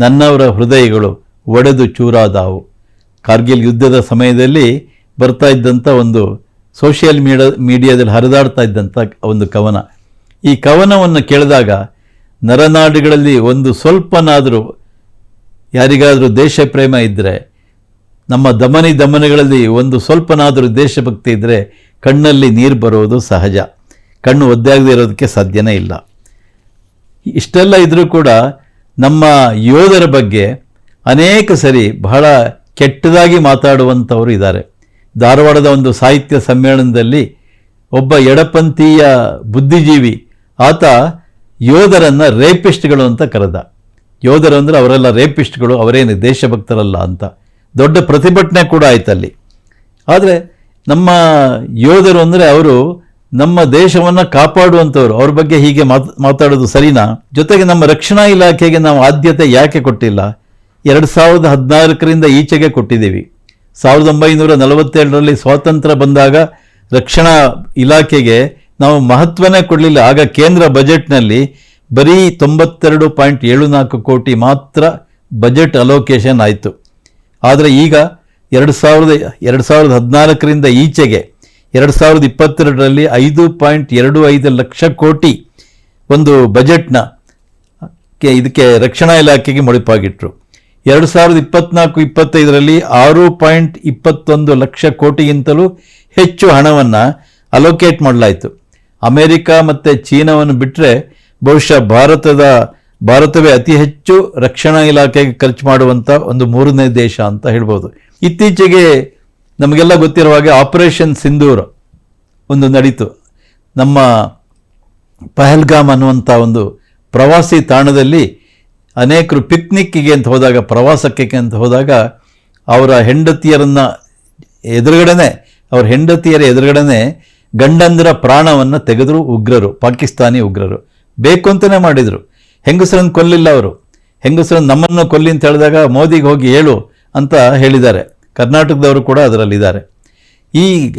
ನನ್ನವರ ಹೃದಯಗಳು ಒಡೆದು ಚೂರಾದಾವು. ಕಾರ್ಗಿಲ್ ಯುದ್ಧದ ಸಮಯದಲ್ಲಿ ಬರ್ತಾ ಇದ್ದಂಥ ಒಂದು ಸೋಷಿಯಲ್ ಮೀಡಿಯಾ ಮೀಡಿಯಾದಲ್ಲಿ ಹರಿದಾಡ್ತಾ ಇದ್ದಂಥ ಒಂದು ಕವನ. ಈ ಕವನವನ್ನು ಕೇಳಿದಾಗ ನರನಾಡಿಗಳಲ್ಲಿ ಒಂದು ಸ್ವಲ್ಪನಾದರೂ, ಯಾರಿಗಾದರೂ ದೇಶ ಪ್ರೇಮ ಇದ್ದರೆ ನಮ್ಮ ದಮನಿ ದಮನಗಳಲ್ಲಿ ಒಂದು ಸ್ವಲ್ಪನಾದರೂ ದೇಶಭಕ್ತಿ ಇದ್ದರೆ ಕಣ್ಣಲ್ಲಿ ನೀರು ಬರೋದು ಸಹಜ. ಕಣ್ಣು ಒದ್ದಾಗದೇ ಇರೋದಕ್ಕೆ ಸಾಧ್ಯನೇ ಇಲ್ಲ. ಇಷ್ಟೆಲ್ಲ ಇದ್ದರೂ ಕೂಡ ನಮ್ಮ ಯೋಧರ ಬಗ್ಗೆ ಅನೇಕ ಸರಿ ಬಹಳ ಕೆಟ್ಟದಾಗಿ ಮಾತಾಡುವಂಥವರು ಇದ್ದಾರೆ. ಧಾರವಾಡದ ಒಂದು ಸಾಹಿತ್ಯ ಸಮ್ಮೇಳನದಲ್ಲಿ ಒಬ್ಬ ಎಡಪಂಥೀಯ ಬುದ್ಧಿಜೀವಿ ಆತ ಯೋಧರನ್ನು ರೇಪಿಸ್ಟ್ಗಳು ಅಂತ ಕರೆದ. ಯೋಧರು ಅಂದರೆ ಅವರೆಲ್ಲ ರೇಪಿಸ್ಟ್ಗಳು, ಅವರೇನು ದೇಶಭಕ್ತರಲ್ಲ ಅಂತ. ದೊಡ್ಡ ಪ್ರತಿಭಟನೆ ಕೂಡ ಆಯ್ತಲ್ಲಿ. ಆದರೆ ನಮ್ಮ ಯೋಧರು ಅಂದರೆ ಅವರು ನಮ್ಮ ದೇಶವನ್ನು ಕಾಪಾಡುವಂಥವ್ರು ಅವ್ರ ಬಗ್ಗೆ ಹೀಗೆ ಮಾತ್, ಮಾತಾಡೋದು ಸರಿನಾ? ಜೊತೆಗೆ ನಮ್ಮ ರಕ್ಷಣಾ ಇಲಾಖೆಗೆ ನಾವು ಆದ್ಯತೆ ಯಾಕೆ ಕೊಟ್ಟಿಲ್ಲ? ಎರಡು ಸಾವಿರದ ಹದಿನಾಲ್ಕರಿಂದ ಈಚೆಗೆ ಕೊಟ್ಟಿದ್ದೀವಿ. ಸಾವಿರದ ಒಂಬೈನೂರ ನಲವತ್ತೆರಡರಲ್ಲಿ ಸ್ವಾತಂತ್ರ್ಯ ಬಂದಾಗ ರಕ್ಷಣಾ ಇಲಾಖೆಗೆ ನಾವು ಮಹತ್ವನೇ ಕೊಡಲಿಲ್ಲ. ಆಗ ಕೇಂದ್ರ ಬಜೆಟ್ನಲ್ಲಿ ಬರೀ ತೊಂಬತ್ತೆರಡು ಪಾಯಿಂಟ್ ಏಳು ನಾಲ್ಕು ಕೋಟಿ ಮಾತ್ರ ಬಜೆಟ್ ಅಲೋಕೇಶನ್ ಆಯಿತು. ಆದರೆ ಈಗ ಎರಡು ಸಾವಿರದ ಎರಡು ಸಾವಿರದ ಹದಿನಾಲ್ಕರಿಂದ ಈಚೆಗೆ ಎರಡು ಸಾವಿರದ ಇಪ್ಪತ್ತೆರಡರಲ್ಲಿ ಐದು ಪಾಯಿಂಟ್ ಎರಡು ಐದು ಲಕ್ಷ ಕೋಟಿ ಒಂದು ಬಜೆಟ್ನ ಇದಕ್ಕೆ ರಕ್ಷಣಾ ಇಲಾಖೆಗೆ ಮುಡಿಪಾಗಿಟ್ರು. ಎರಡು ಸಾವಿರದ ಇಪ್ಪತ್ನಾಲ್ಕು, ಇಪ್ಪತ್ತೈದರಲ್ಲಿ ಆರು ಪಾಯಿಂಟ್ ಇಪ್ಪತ್ತೊಂದು ಲಕ್ಷ ಕೋಟಿಗಿಂತಲೂ ಹೆಚ್ಚು ಹಣವನ್ನು ಅಲೋಕೇಟ್ ಮಾಡಲಾಯಿತು. ಅಮೇರಿಕಾ ಮತ್ತು ಚೀನಾವನ್ನು ಬಿಟ್ಟರೆ ಬಹುಶಃ ಭಾರತದ ಭಾರತವೇ ಅತಿ ಹೆಚ್ಚು ರಕ್ಷಣಾ ಇಲಾಖೆಗೆ ಖರ್ಚು ಮಾಡುವಂಥ ಒಂದು ಮೂರನೇ ದೇಶ ಅಂತ ಹೇಳ್ಬೋದು. ಇತ್ತೀಚೆಗೆ ನಮಗೆಲ್ಲ ಗೊತ್ತಿರುವ ಹಾಗೆ ಆಪರೇಷನ್ ಸಿಂಧೂರ್ ಒಂದು ನಡೀತು. ನಮ್ಮ ಪಹಲ್ಗಾಮ್ ಅನ್ನುವಂಥ ಒಂದು ಪ್ರವಾಸಿ ತಾಣದಲ್ಲಿ ಅನೇಕರು ಪಿಕ್ನಿಕ್ಕಿಗೆ ಅಂತ ಹೋದಾಗ, ಪ್ರವಾಸಕ್ಕೆ ಅಂತ ಹೋದಾಗ ಅವರ ಹೆಂಡತಿಯರನ್ನು ಎದುರುಗಡೆನೆ, ಅವ್ರ ಹೆಂಡತಿಯರ ಎದುರುಗಡೆನೆ ಗಂಡಂದಿರ ಪ್ರಾಣವನ್ನು ತೆಗೆದರು ಉಗ್ರರು, ಪಾಕಿಸ್ತಾನಿ ಉಗ್ರರು. ಬೇಕು ಅಂತಲೇ ಮಾಡಿದರು. ಹೆಂಗಸರನ್ನು ಕೊಲ್ಲಿಲ್ಲ ಅವರು. ಹೆಂಗಸರನ್ನು ನಮ್ಮನ್ನು ಕೊಲ್ಲಿ ಅಂತ ಹೇಳಿದಾಗ ಮೋದಿಗೆ ಹೋಗಿ ಹೇಳು ಅಂತ ಹೇಳಿದ್ದಾರೆ. ಕರ್ನಾಟಕದವರು ಕೂಡ ಅದರಲ್ಲಿದ್ದಾರೆ. ಈ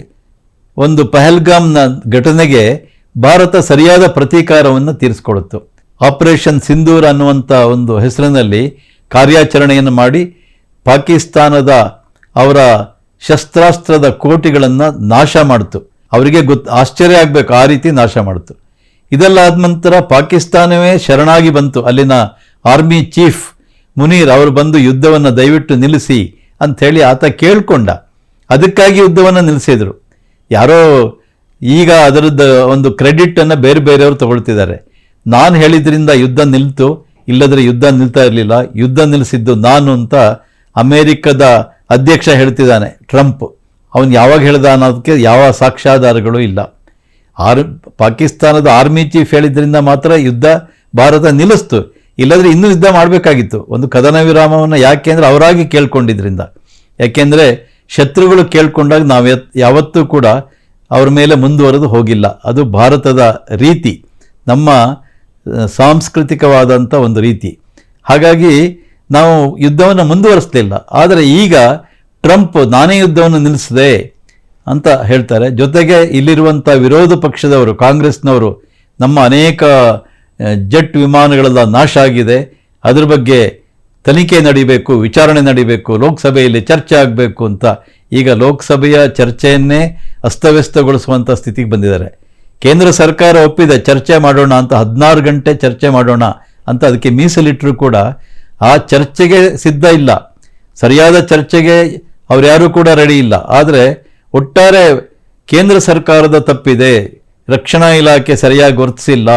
ಒಂದು ಪಹಲ್ಗಾಮ್ನ ಘಟನೆಗೆ ಭಾರತ ಸರಿಯಾದ ಪ್ರತೀಕಾರವನ್ನು ತೀರಿಸಿಕೊಡುತ್ತು. ಆಪರೇಷನ್ ಸಿಂಧೂರ್ ಅನ್ನುವಂಥ ಒಂದು ಹೆಸರಿನಲ್ಲಿ ಕಾರ್ಯಾಚರಣೆಯನ್ನು ಮಾಡಿ ಪಾಕಿಸ್ತಾನದ ಅವರ ಶಸ್ತ್ರಾಸ್ತ್ರದ ಕೋಟಿಗಳನ್ನು ನಾಶ ಮಾಡಿತು. ಅವರಿಗೆ ಗೊತ್ತು ಆಶ್ಚರ್ಯ ಆಗಬೇಕು, ಆ ರೀತಿ ನಾಶ ಮಾಡಿತು. ಇದೆಲ್ಲ ಆದ ನಂತರ ಪಾಕಿಸ್ತಾನವೇ ಶರಣಾಗಿ ಬಂತು. ಅಲ್ಲಿನ ಆರ್ಮಿ ಚೀಫ್ ಮುನೀರ್ ಅವರು ಬಂದು ಯುದ್ಧವನ್ನು ದಯವಿಟ್ಟು ನಿಲ್ಲಿಸಿ ಅಂಥೇಳಿ ಆತ ಕೇಳಿಕೊಂಡ. ಅದಕ್ಕಾಗಿ ಯುದ್ಧವನ್ನು ನಿಲ್ಲಿಸಿದರು. ಯಾರೋ ಈಗ ಅದರದ್ದು ಒಂದು ಕ್ರೆಡಿಟನ್ನು ಬೇರೆ ಬೇರೆಯವರು ತಗೊಳ್ತಿದ್ದಾರೆ. ನಾನು ಹೇಳಿದ್ರಿಂದ ಯುದ್ಧ ನಿಲ್ತು, ಇಲ್ಲದ್ರೆ ಯುದ್ಧ ನಿಲ್ತಾ ಇರಲಿಲ್ಲ. ಯುದ್ಧ ನಿಲ್ಲಿಸಿದ್ದು ನಾನು ಅಂತ ಅಮೇರಿಕದ ಅಧ್ಯಕ್ಷ ಹೇಳ್ತಿದ್ದಾನೆ ಟ್ರಂಪ್. ಅವನು ಯಾವಾಗ ಹೇಳ್ದ ಅನ್ನೋದಕ್ಕೆ ಯಾವ ಸಾಕ್ಷ್ಯಾಧಾರಗಳು ಇಲ್ಲ. ಆರ್ ಪಾಕಿಸ್ತಾನದ ಆರ್ಮಿ ಚೀಫ್ ಹೇಳಿದ್ರಿಂದ ಮಾತ್ರ ಯುದ್ಧ ಭಾರತ ನಿಲ್ಲಿಸ್ತು. ಇಲ್ಲದ್ರೆ ಇನ್ನೂ ಯುದ್ಧ ಮಾಡಬೇಕಾಗಿತ್ತು. ಒಂದು ಕದನ ವಿರಾಮವನ್ನು ಯಾಕೆ ಅಂದರೆ ಅವರಾಗಿ ಕೇಳ್ಕೊಂಡಿದ್ರಿಂದ. ಯಾಕೆಂದರೆ ಶತ್ರುಗಳು ಕೇಳ್ಕೊಂಡಾಗ ನಾವು ಯಾವತ್ತೂ ಕೂಡ ಅವ್ರ ಮೇಲೆ ಮುಂದುವರೆದು ಹೋಗಿಲ್ಲ. ಅದು ಭಾರತದ ರೀತಿ. ನಮ್ಮ ಸಾಂಸ್ಕೃತಿಕವಾದಂಥ ಒಂದು ರೀತಿ. ಹಾಗಾಗಿ ನಾವು ಯುದ್ಧವನ್ನು ಮುಂದುವರಿಸಲಿಲ್ಲ. ಆದರೆ ಈಗ ಟ್ರಂಪ್ ನಾನೇ ಯುದ್ಧವನ್ನು ನಿಲ್ಲಿಸಿದೆ ಅಂತ ಹೇಳ್ತಾರೆ. ಜೊತೆಗೆ ಇಲ್ಲಿರುವಂಥ ವಿರೋಧ ಪಕ್ಷದವರು, ಕಾಂಗ್ರೆಸ್ನವರು ನಮ್ಮ ಅನೇಕ ಜೆಟ್ ವಿಮಾನಗಳೆಲ್ಲ ನಾಶ ಆಗಿದೆ. ಅದ್ರ ಬಗ್ಗೆ ತನಿಖೆ ನಡೀಬೇಕು, ವಿಚಾರಣೆ ನಡೀಬೇಕು, ಲೋಕಸಭೆಯಲ್ಲಿ ಚರ್ಚೆ ಆಗಬೇಕು ಅಂತ ಈಗ ಲೋಕಸಭೆಯ ಚರ್ಚೆಯನ್ನೇ ಅಸ್ತವ್ಯಸ್ತಗೊಳಿಸುವಂಥ ಸ್ಥಿತಿಗೆ ಬಂದಿದ್ದಾರೆ. ಕೇಂದ್ರ ಸರ್ಕಾರ ಒಪ್ಪಿದೆ, ಚರ್ಚೆ ಮಾಡೋಣ ಅಂತ, ಹದಿನಾರು ಗಂಟೆ ಚರ್ಚೆ ಮಾಡೋಣ ಅಂತ ಅದಕ್ಕೆ ಮೀಸಲಿಟ್ಟರೂ ಕೂಡ ಆ ಚರ್ಚೆಗೆ ಸಿದ್ಧ ಇಲ್ಲ. ಸರಿಯಾದ ಚರ್ಚೆಗೆ ಅವರ್ಯಾರೂ ಕೂಡ ರೆಡಿ ಇಲ್ಲ. ಆದರೆ ಒಟ್ಟಾರೆ ಕೇಂದ್ರ ಸರ್ಕಾರದ ತಪ್ಪಿದೆ, ರಕ್ಷಣಾ ಇಲಾಖೆ ಸರಿಯಾಗಿ ವರ್ತಿಸಿಲ್ಲ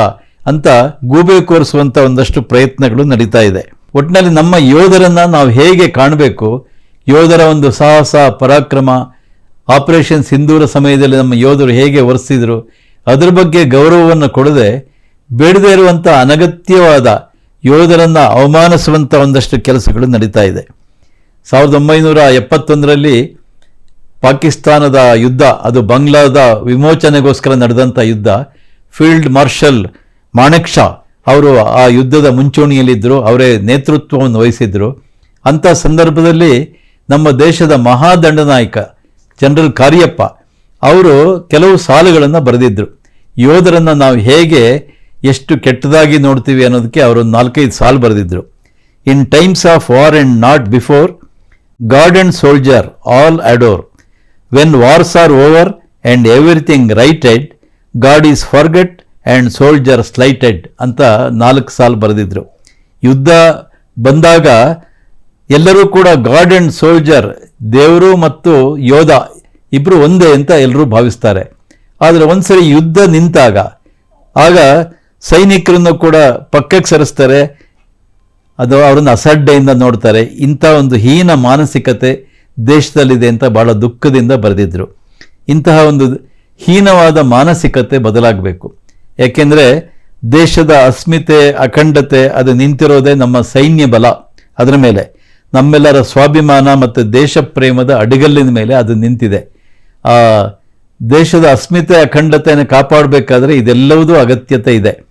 ಅಂತ ಗೂಬೆ ಕೋರಿಸುವಂಥ ಒಂದಷ್ಟು ಪ್ರಯತ್ನಗಳು ನಡೀತಾ ಇದೆ. ಒಟ್ಟಿನಲ್ಲಿ ನಮ್ಮ ಯೋಧರನ್ನು ನಾವು ಹೇಗೆ ಕಾಣಬೇಕು? ಯೋಧರ ಒಂದು ಸಾಹಸ, ಪರಾಕ್ರಮ, ಆಪರೇಷನ್ ಸಿಂಧೂರ ಸಮಯದಲ್ಲಿ ನಮ್ಮ ಯೋಧರು ಹೇಗೆ ವರ್ತಿಸಿದ್ರು? ಅದ್ರ ಬಗ್ಗೆ ಗೌರವವನ್ನು ಕೊಡದೆ ಬೇಡದೇ ಇರುವಂಥ ಅನಗತ್ಯವಾದ ಯೋಧರನ್ನು ಅವಮಾನಿಸುವಂಥ ಒಂದಷ್ಟು ಕೆಲಸಗಳು ನಡೀತಾ ಇದೆ. ಸಾವಿರದ ಒಂಬೈನೂರ ಎಪ್ಪತ್ತೊಂದರಲ್ಲಿ ಪಾಕಿಸ್ತಾನದ ಯುದ್ಧ, ಅದು ಬಂಗ್ಲಾದ ವಿಮೋಚನೆಗೋಸ್ಕರ ನಡೆದಂಥ ಯುದ್ಧ, ಫೀಲ್ಡ್ ಮಾರ್ಷಲ್ ಮಾಣೆಕ್ ಶಾ ಅವರು ಆ ಯುದ್ಧದ ಮುಂಚೂಣಿಯಲ್ಲಿದ್ದರು, ಅವರೇ ನೇತೃತ್ವವನ್ನು ವಹಿಸಿದ್ದರು. ಅಂಥ ಸಂದರ್ಭದಲ್ಲಿ ನಮ್ಮ ದೇಶದ ಮಹಾದಂಡನಾಯಕ ಜನರಲ್ ಕಾರ್ಯಪ್ಪ ಅವರು ಕೆಲವು ಸಾಲುಗಳನ್ನು ಬರೆದಿದ್ದರು ಯೋಧರನ್ನು ನಾವು ಹೇಗೆ ಎಷ್ಟು ಕೆಟ್ಟದಾಗಿ ನೋಡ್ತೀವಿ ಅನ್ನೋದಕ್ಕೆ ಅವರು ನಾಲ್ಕೈದು ಸಾಲು ಬರೆದಿದ್ದರು in times of war and not before, God and soldier all adore. When wars are over and everything righted God is forget and soldier slighted ಅಂತ ನಾಲ್ಕು ಸಾಲು ಬರೆದಿದ್ರು. ಯುದ್ಧ ಬಂದಾಗ ಎಲ್ಲರೂ ಕೂಡ ಗಾಡ್ ಅಂಡ್ ಸೋಲ್ಜರ್ ದೇವರು ಮತ್ತು ಯೋಧ ಇಬ್ಬರು ಒಂದೇ ಅಂತ ಎಲ್ಲರೂ ಭಾವಿಸ್ತಾರೆ. ಆದರೆ ಒಂದ್ಸರಿ ಯುದ್ಧ ನಿಂತಾಗ, ಆಗ ಸೈನಿಕರನ್ನು ಕೂಡ ಪಕ್ಕಕ್ಕೆ ಸರಿಸ್ತಾರೆ. ಅದು ಅವರನ್ನು ಅಸಡ್ಡೆಯಿಂದ ನೋಡ್ತಾರೆ. ಇಂಥ ಒಂದು ಹೀನ ಮಾನಸಿಕತೆ ದೇಶದಲ್ಲಿದೆ ಅಂತ ಬಹಳ ದುಃಖದಿಂದ ಬರೆದಿದ್ದರು ಇಂತಹ ಒಂದು ಹೀನವಾದ ಮಾನಸಿಕತೆ ಬದಲಾಗಬೇಕು. ಯಾಕೆಂದರೆ ದೇಶದ ಅಸ್ಮಿತೆ, ಅಖಂಡತೆ, ಅದು ನಿಂತಿರೋದೇ ನಮ್ಮ ಸೈನ್ಯ ಬಲ, ಅದರ ಮೇಲೆ. ನಮ್ಮೆಲ್ಲರ ಸ್ವಾಭಿಮಾನ ಮತ್ತು ದೇಶ ಪ್ರೇಮದ ಅಡಿಗಲ್ಲಿನ ಮೇಲೆ ಅದು ನಿಂತಿದೆ. ಆ, ದೇಶದ ಅಸ್ಮಿತೆ, ಅಖಂಡತೆಯನ್ನು ಕಾಪಾಡಬೇಕಾದ್ರೆ ಇದೆಲ್ಲವುದೂ ಅಗತ್ಯತೆ ಇದೆ.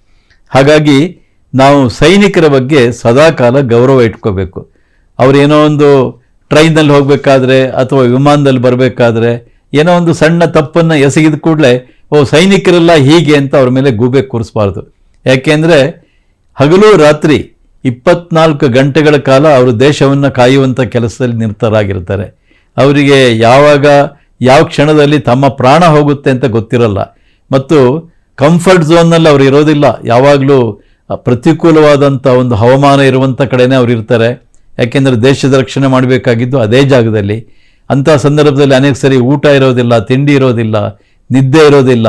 ಹಾಗಾಗಿ ನಾವು ಸೈನಿಕರ ಬಗ್ಗೆ ಸದಾಕಾಲ ಗೌರವ ಇಟ್ಕೋಬೇಕು. ಅವರೇನೋ ಒಂದು ಟ್ರೈನಲ್ಲಿ ಹೋಗಬೇಕಾದ್ರೆ ಅಥವಾ ವಿಮಾನದಲ್ಲಿ ಬರಬೇಕಾದ್ರೆ ಏನೋ ಒಂದು ಸಣ್ಣ ತಪ್ಪನ್ನು ಎಸಗಿದ ಕೂಡಲೇ, ಓ, ಸೈನಿಕರೆಲ್ಲ ಹೀಗೆ ಅಂತ ಅವ್ರ ಮೇಲೆ ಗೂಬೆ ಕೂರಿಸಬಾರ್ದು. ಯಾಕೆಂದರೆ ಹಗಲು ರಾತ್ರಿ ಇಪ್ಪತ್ನಾಲ್ಕು ಗಂಟೆಗಳ ಕಾಲ ಅವರು ದೇಶವನ್ನು ಕಾಯುವಂಥ ಕೆಲಸದಲ್ಲಿ ನಿರತರಾಗಿರ್ತಾರೆ. ಅವರಿಗೆ ಯಾವಾಗ, ಯಾವ ಕ್ಷಣದಲ್ಲಿ ತಮ್ಮ ಪ್ರಾಣ ಹೋಗುತ್ತೆ ಅಂತ ಗೊತ್ತಿರಲ್ಲ. ಮತ್ತು ಕಂಫರ್ಟ್ ಝೋನ್ನಲ್ಲಿ ಅವರು ಇರೋದಿಲ್ಲ. ಯಾವಾಗಲೂ ಪ್ರತಿಕೂಲವಾದಂಥ ಒಂದು ಹವಾಮಾನ ಇರುವಂಥ ಕಡೆನೇ ಅವರು ಇರ್ತಾರೆ. ಯಾಕೆಂದರೆ ದೇಶದ ರಕ್ಷಣೆ ಮಾಡಬೇಕಾಗಿದ್ದು ಅದೇ ಜಾಗದಲ್ಲಿ ಅಂಥ ಸಂದರ್ಭದಲ್ಲಿ ಅನೇಕ ಸರಿ ಊಟ ಇರೋದಿಲ್ಲ, ತಿಂಡಿ ಇರೋದಿಲ್ಲ, ನಿದ್ದೆ ಇರೋದಿಲ್ಲ,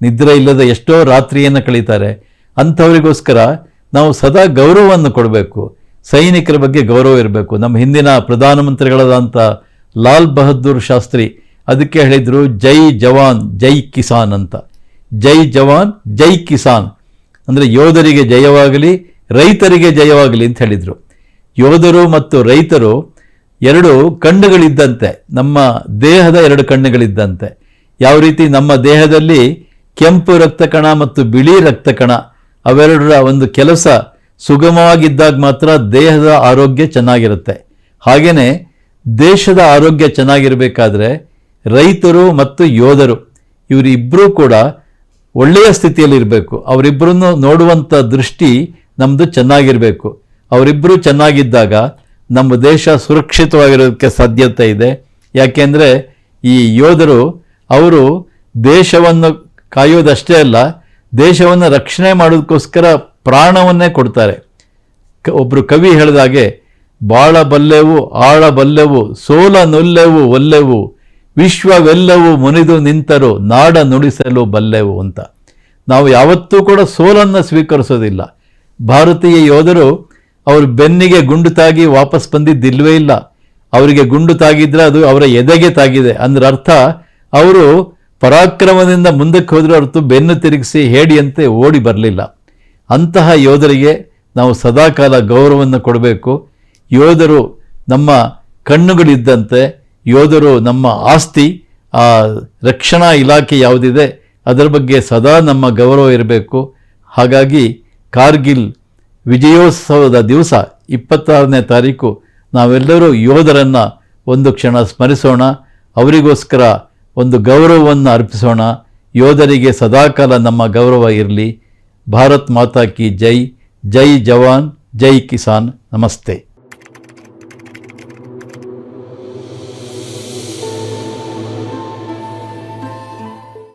ನಿದ್ರೆ ಇಲ್ಲದ ಎಷ್ಟೋ ರಾತ್ರಿಯನ್ನು ಕಳೀತಾರೆ. ಅಂಥವರಿಗೋಸ್ಕರ ನಾವು ಸದಾ ಗೌರವವನ್ನು ಕೊಡಬೇಕು. ಸೈನಿಕರ ಬಗ್ಗೆ ಗೌರವ ಇರಬೇಕು. ನಮ್ಮ ಹಿಂದಿನ ಪ್ರಧಾನಮಂತ್ರಿಗಳಾದಂಥ ಲಾಲ್ ಬಹದ್ದೂರ್ ಶಾಸ್ತ್ರಿ ಅದಕ್ಕೆ ಹೇಳಿದರು, ಜೈ ಜವಾನ್, ಜೈ ಕಿಸಾನ್ ಅಂತ. ಜೈ ಜವಾನ್, ಜೈ ಕಿಸಾನ್. ಅಂದರೆ ಯೋಧರಿಗೆ ಜಯವಾಗಲಿ, ರೈತರಿಗೆ ಜಯವಾಗಲಿ ಅಂತ ಹೇಳಿದರು. ಯೋಧರು ಮತ್ತು ರೈತರು ಎರಡು ಕಣ್ಣುಗಳಿದ್ದಂತೆ, ನಮ್ಮ ದೇಹದ ಎರಡು ಕಣ್ಣುಗಳಿದ್ದಂತೆ. ಯಾವ ರೀತಿ ನಮ್ಮ ದೇಹದಲ್ಲಿ ಕೆಂಪು ರಕ್ತ ಕಣ ಮತ್ತು ಬಿಳಿ ರಕ್ತ ಕಣ ಅವೆರಡರ ಒಂದು ಕೆಲಸ ಸುಗಮವಾಗಿದ್ದಾಗ ಮಾತ್ರ ದೇಹದ ಆರೋಗ್ಯ ಚೆನ್ನಾಗಿರುತ್ತೆ. ಹಾಗೆಯೇ ದೇಶದ ಆರೋಗ್ಯ ಚೆನ್ನಾಗಿರಬೇಕಾದ್ರೆ ರೈತರು ಮತ್ತು ಯೋಧರು ಇವರಿಬ್ಬರೂ ಕೂಡ ಒಳ್ಳೆಯ ಸ್ಥಿತಿಯಲ್ಲಿ ಇರಬೇಕು ಅವರಿಬ್ಬರನ್ನು ನೋಡುವಂಥ ದೃಷ್ಟಿ ನಮ್ಮದು ಚೆನ್ನಾಗಿರಬೇಕು. ಅವರಿಬ್ಬರು ಚೆನ್ನಾಗಿದ್ದಾಗ ನಮ್ಮ ದೇಶ ಸುರಕ್ಷಿತವಾಗಿರೋದಕ್ಕೆ ಸಾಧ್ಯತೆ ಇದೆ. ಯಾಕೆಂದರೆ ಈ ಯೋಧರು, ಅವರು ದೇಶವನ್ನು ಕಾಯೋದಷ್ಟೇ ಅಲ್ಲ, ದೇಶವನ್ನು ರಕ್ಷಣೆ ಮಾಡೋದಕ್ಕೋಸ್ಕರ ಪ್ರಾಣವನ್ನೇ ಕೊಡ್ತಾರೆ. ಒಬ್ಬರು ಕವಿ ಹೇಳಿದಾಗೆ ಬಾಳ ಬಲ್ಲೆವು, ಆಳ ಬಲ್ಲೆವು, ಸೋಲ ನೊಲ್ಲೆವು, ಒಲ್ಲೆವು, ವಿಶ್ವವೆಲ್ಲವೂ ಮುನಿದು ನಿಂತರು, ನಾಡ ನುಡಿಸಲು ಬಲ್ಲೆವು ಅಂತ. ನಾವು ಯಾವತ್ತೂ ಕೂಡ ಸೋಲನ್ನು ಸ್ವೀಕರಿಸೋದಿಲ್ಲ. ಭಾರತೀಯ ಯೋಧರು ಅವ್ರ ಬೆನ್ನಿಗೆ ಗುಂಡು ತಾಗಿ ವಾಪಸ್ ಬಂದಿದ್ದಿಲ್ವೇ ಇಲ್ಲ. ಅವರಿಗೆ ಗುಂಡು ತಾಗಿದ್ರೆ ಅದು ಅವರ ಎದೆಗೆ ತಾಗಿದೆ. ಅಂದ್ರೆ ಅರ್ಥ, ಅವರು ಪರಾಕ್ರಮದಿಂದ ಮುಂದಕ್ಕೆ ಹೋದರೂ ಹೊರತು ಬೆನ್ನು ತಿರುಗಿಸಿ ಹೇಡಿಯಂತೆ ಓಡಿ ಬರಲಿಲ್ಲ. ಅಂತಹ ಯೋಧರಿಗೆ ನಾವು ಸದಾಕಾಲ ಗೌರವವನ್ನು ಕೊಡಬೇಕು. ಯೋಧರು ನಮ್ಮ ಕಣ್ಣುಗಳಿದ್ದಂತೆ, ಯೋಧರು ನಮ್ಮ ಆಸ್ತಿ, ಆ ರಕ್ಷಣಾ ಇಲಾಖೆ ಯಾವುದಿದೆ, ಅದರ ಬಗ್ಗೆ ಸದಾ ನಮ್ಮ ಗೌರವ ಇರಬೇಕು. ಹಾಗಾಗಿ ಕಾರ್ಗಿಲ್ ವಿಜಯೋತ್ಸವದ ದಿವಸ ಇಪ್ಪತ್ತಾರನೇ ತಾರೀಕು ನಾವೆಲ್ಲರೂ ಯೋಧರನ್ನು ಒಂದು ಕ್ಷಣ ಸ್ಮರಿಸೋಣ. ಅವರಿಗೋಸ್ಕರ ಒಂದು ಗೌರವವನ್ನು ಅರ್ಪಿಸೋಣ. ಯೋಧರಿಗೆ ಸದಾಕಾಲ ನಮ್ಮ ಗೌರವ ಇರಲಿ. ಭಾರತ್ ಮಾತಾ ಕಿ ಜೈ. ಜೈ ಜವಾನ್, ಜೈ ಕಿಸಾನ್. ನಮಸ್ತೆ.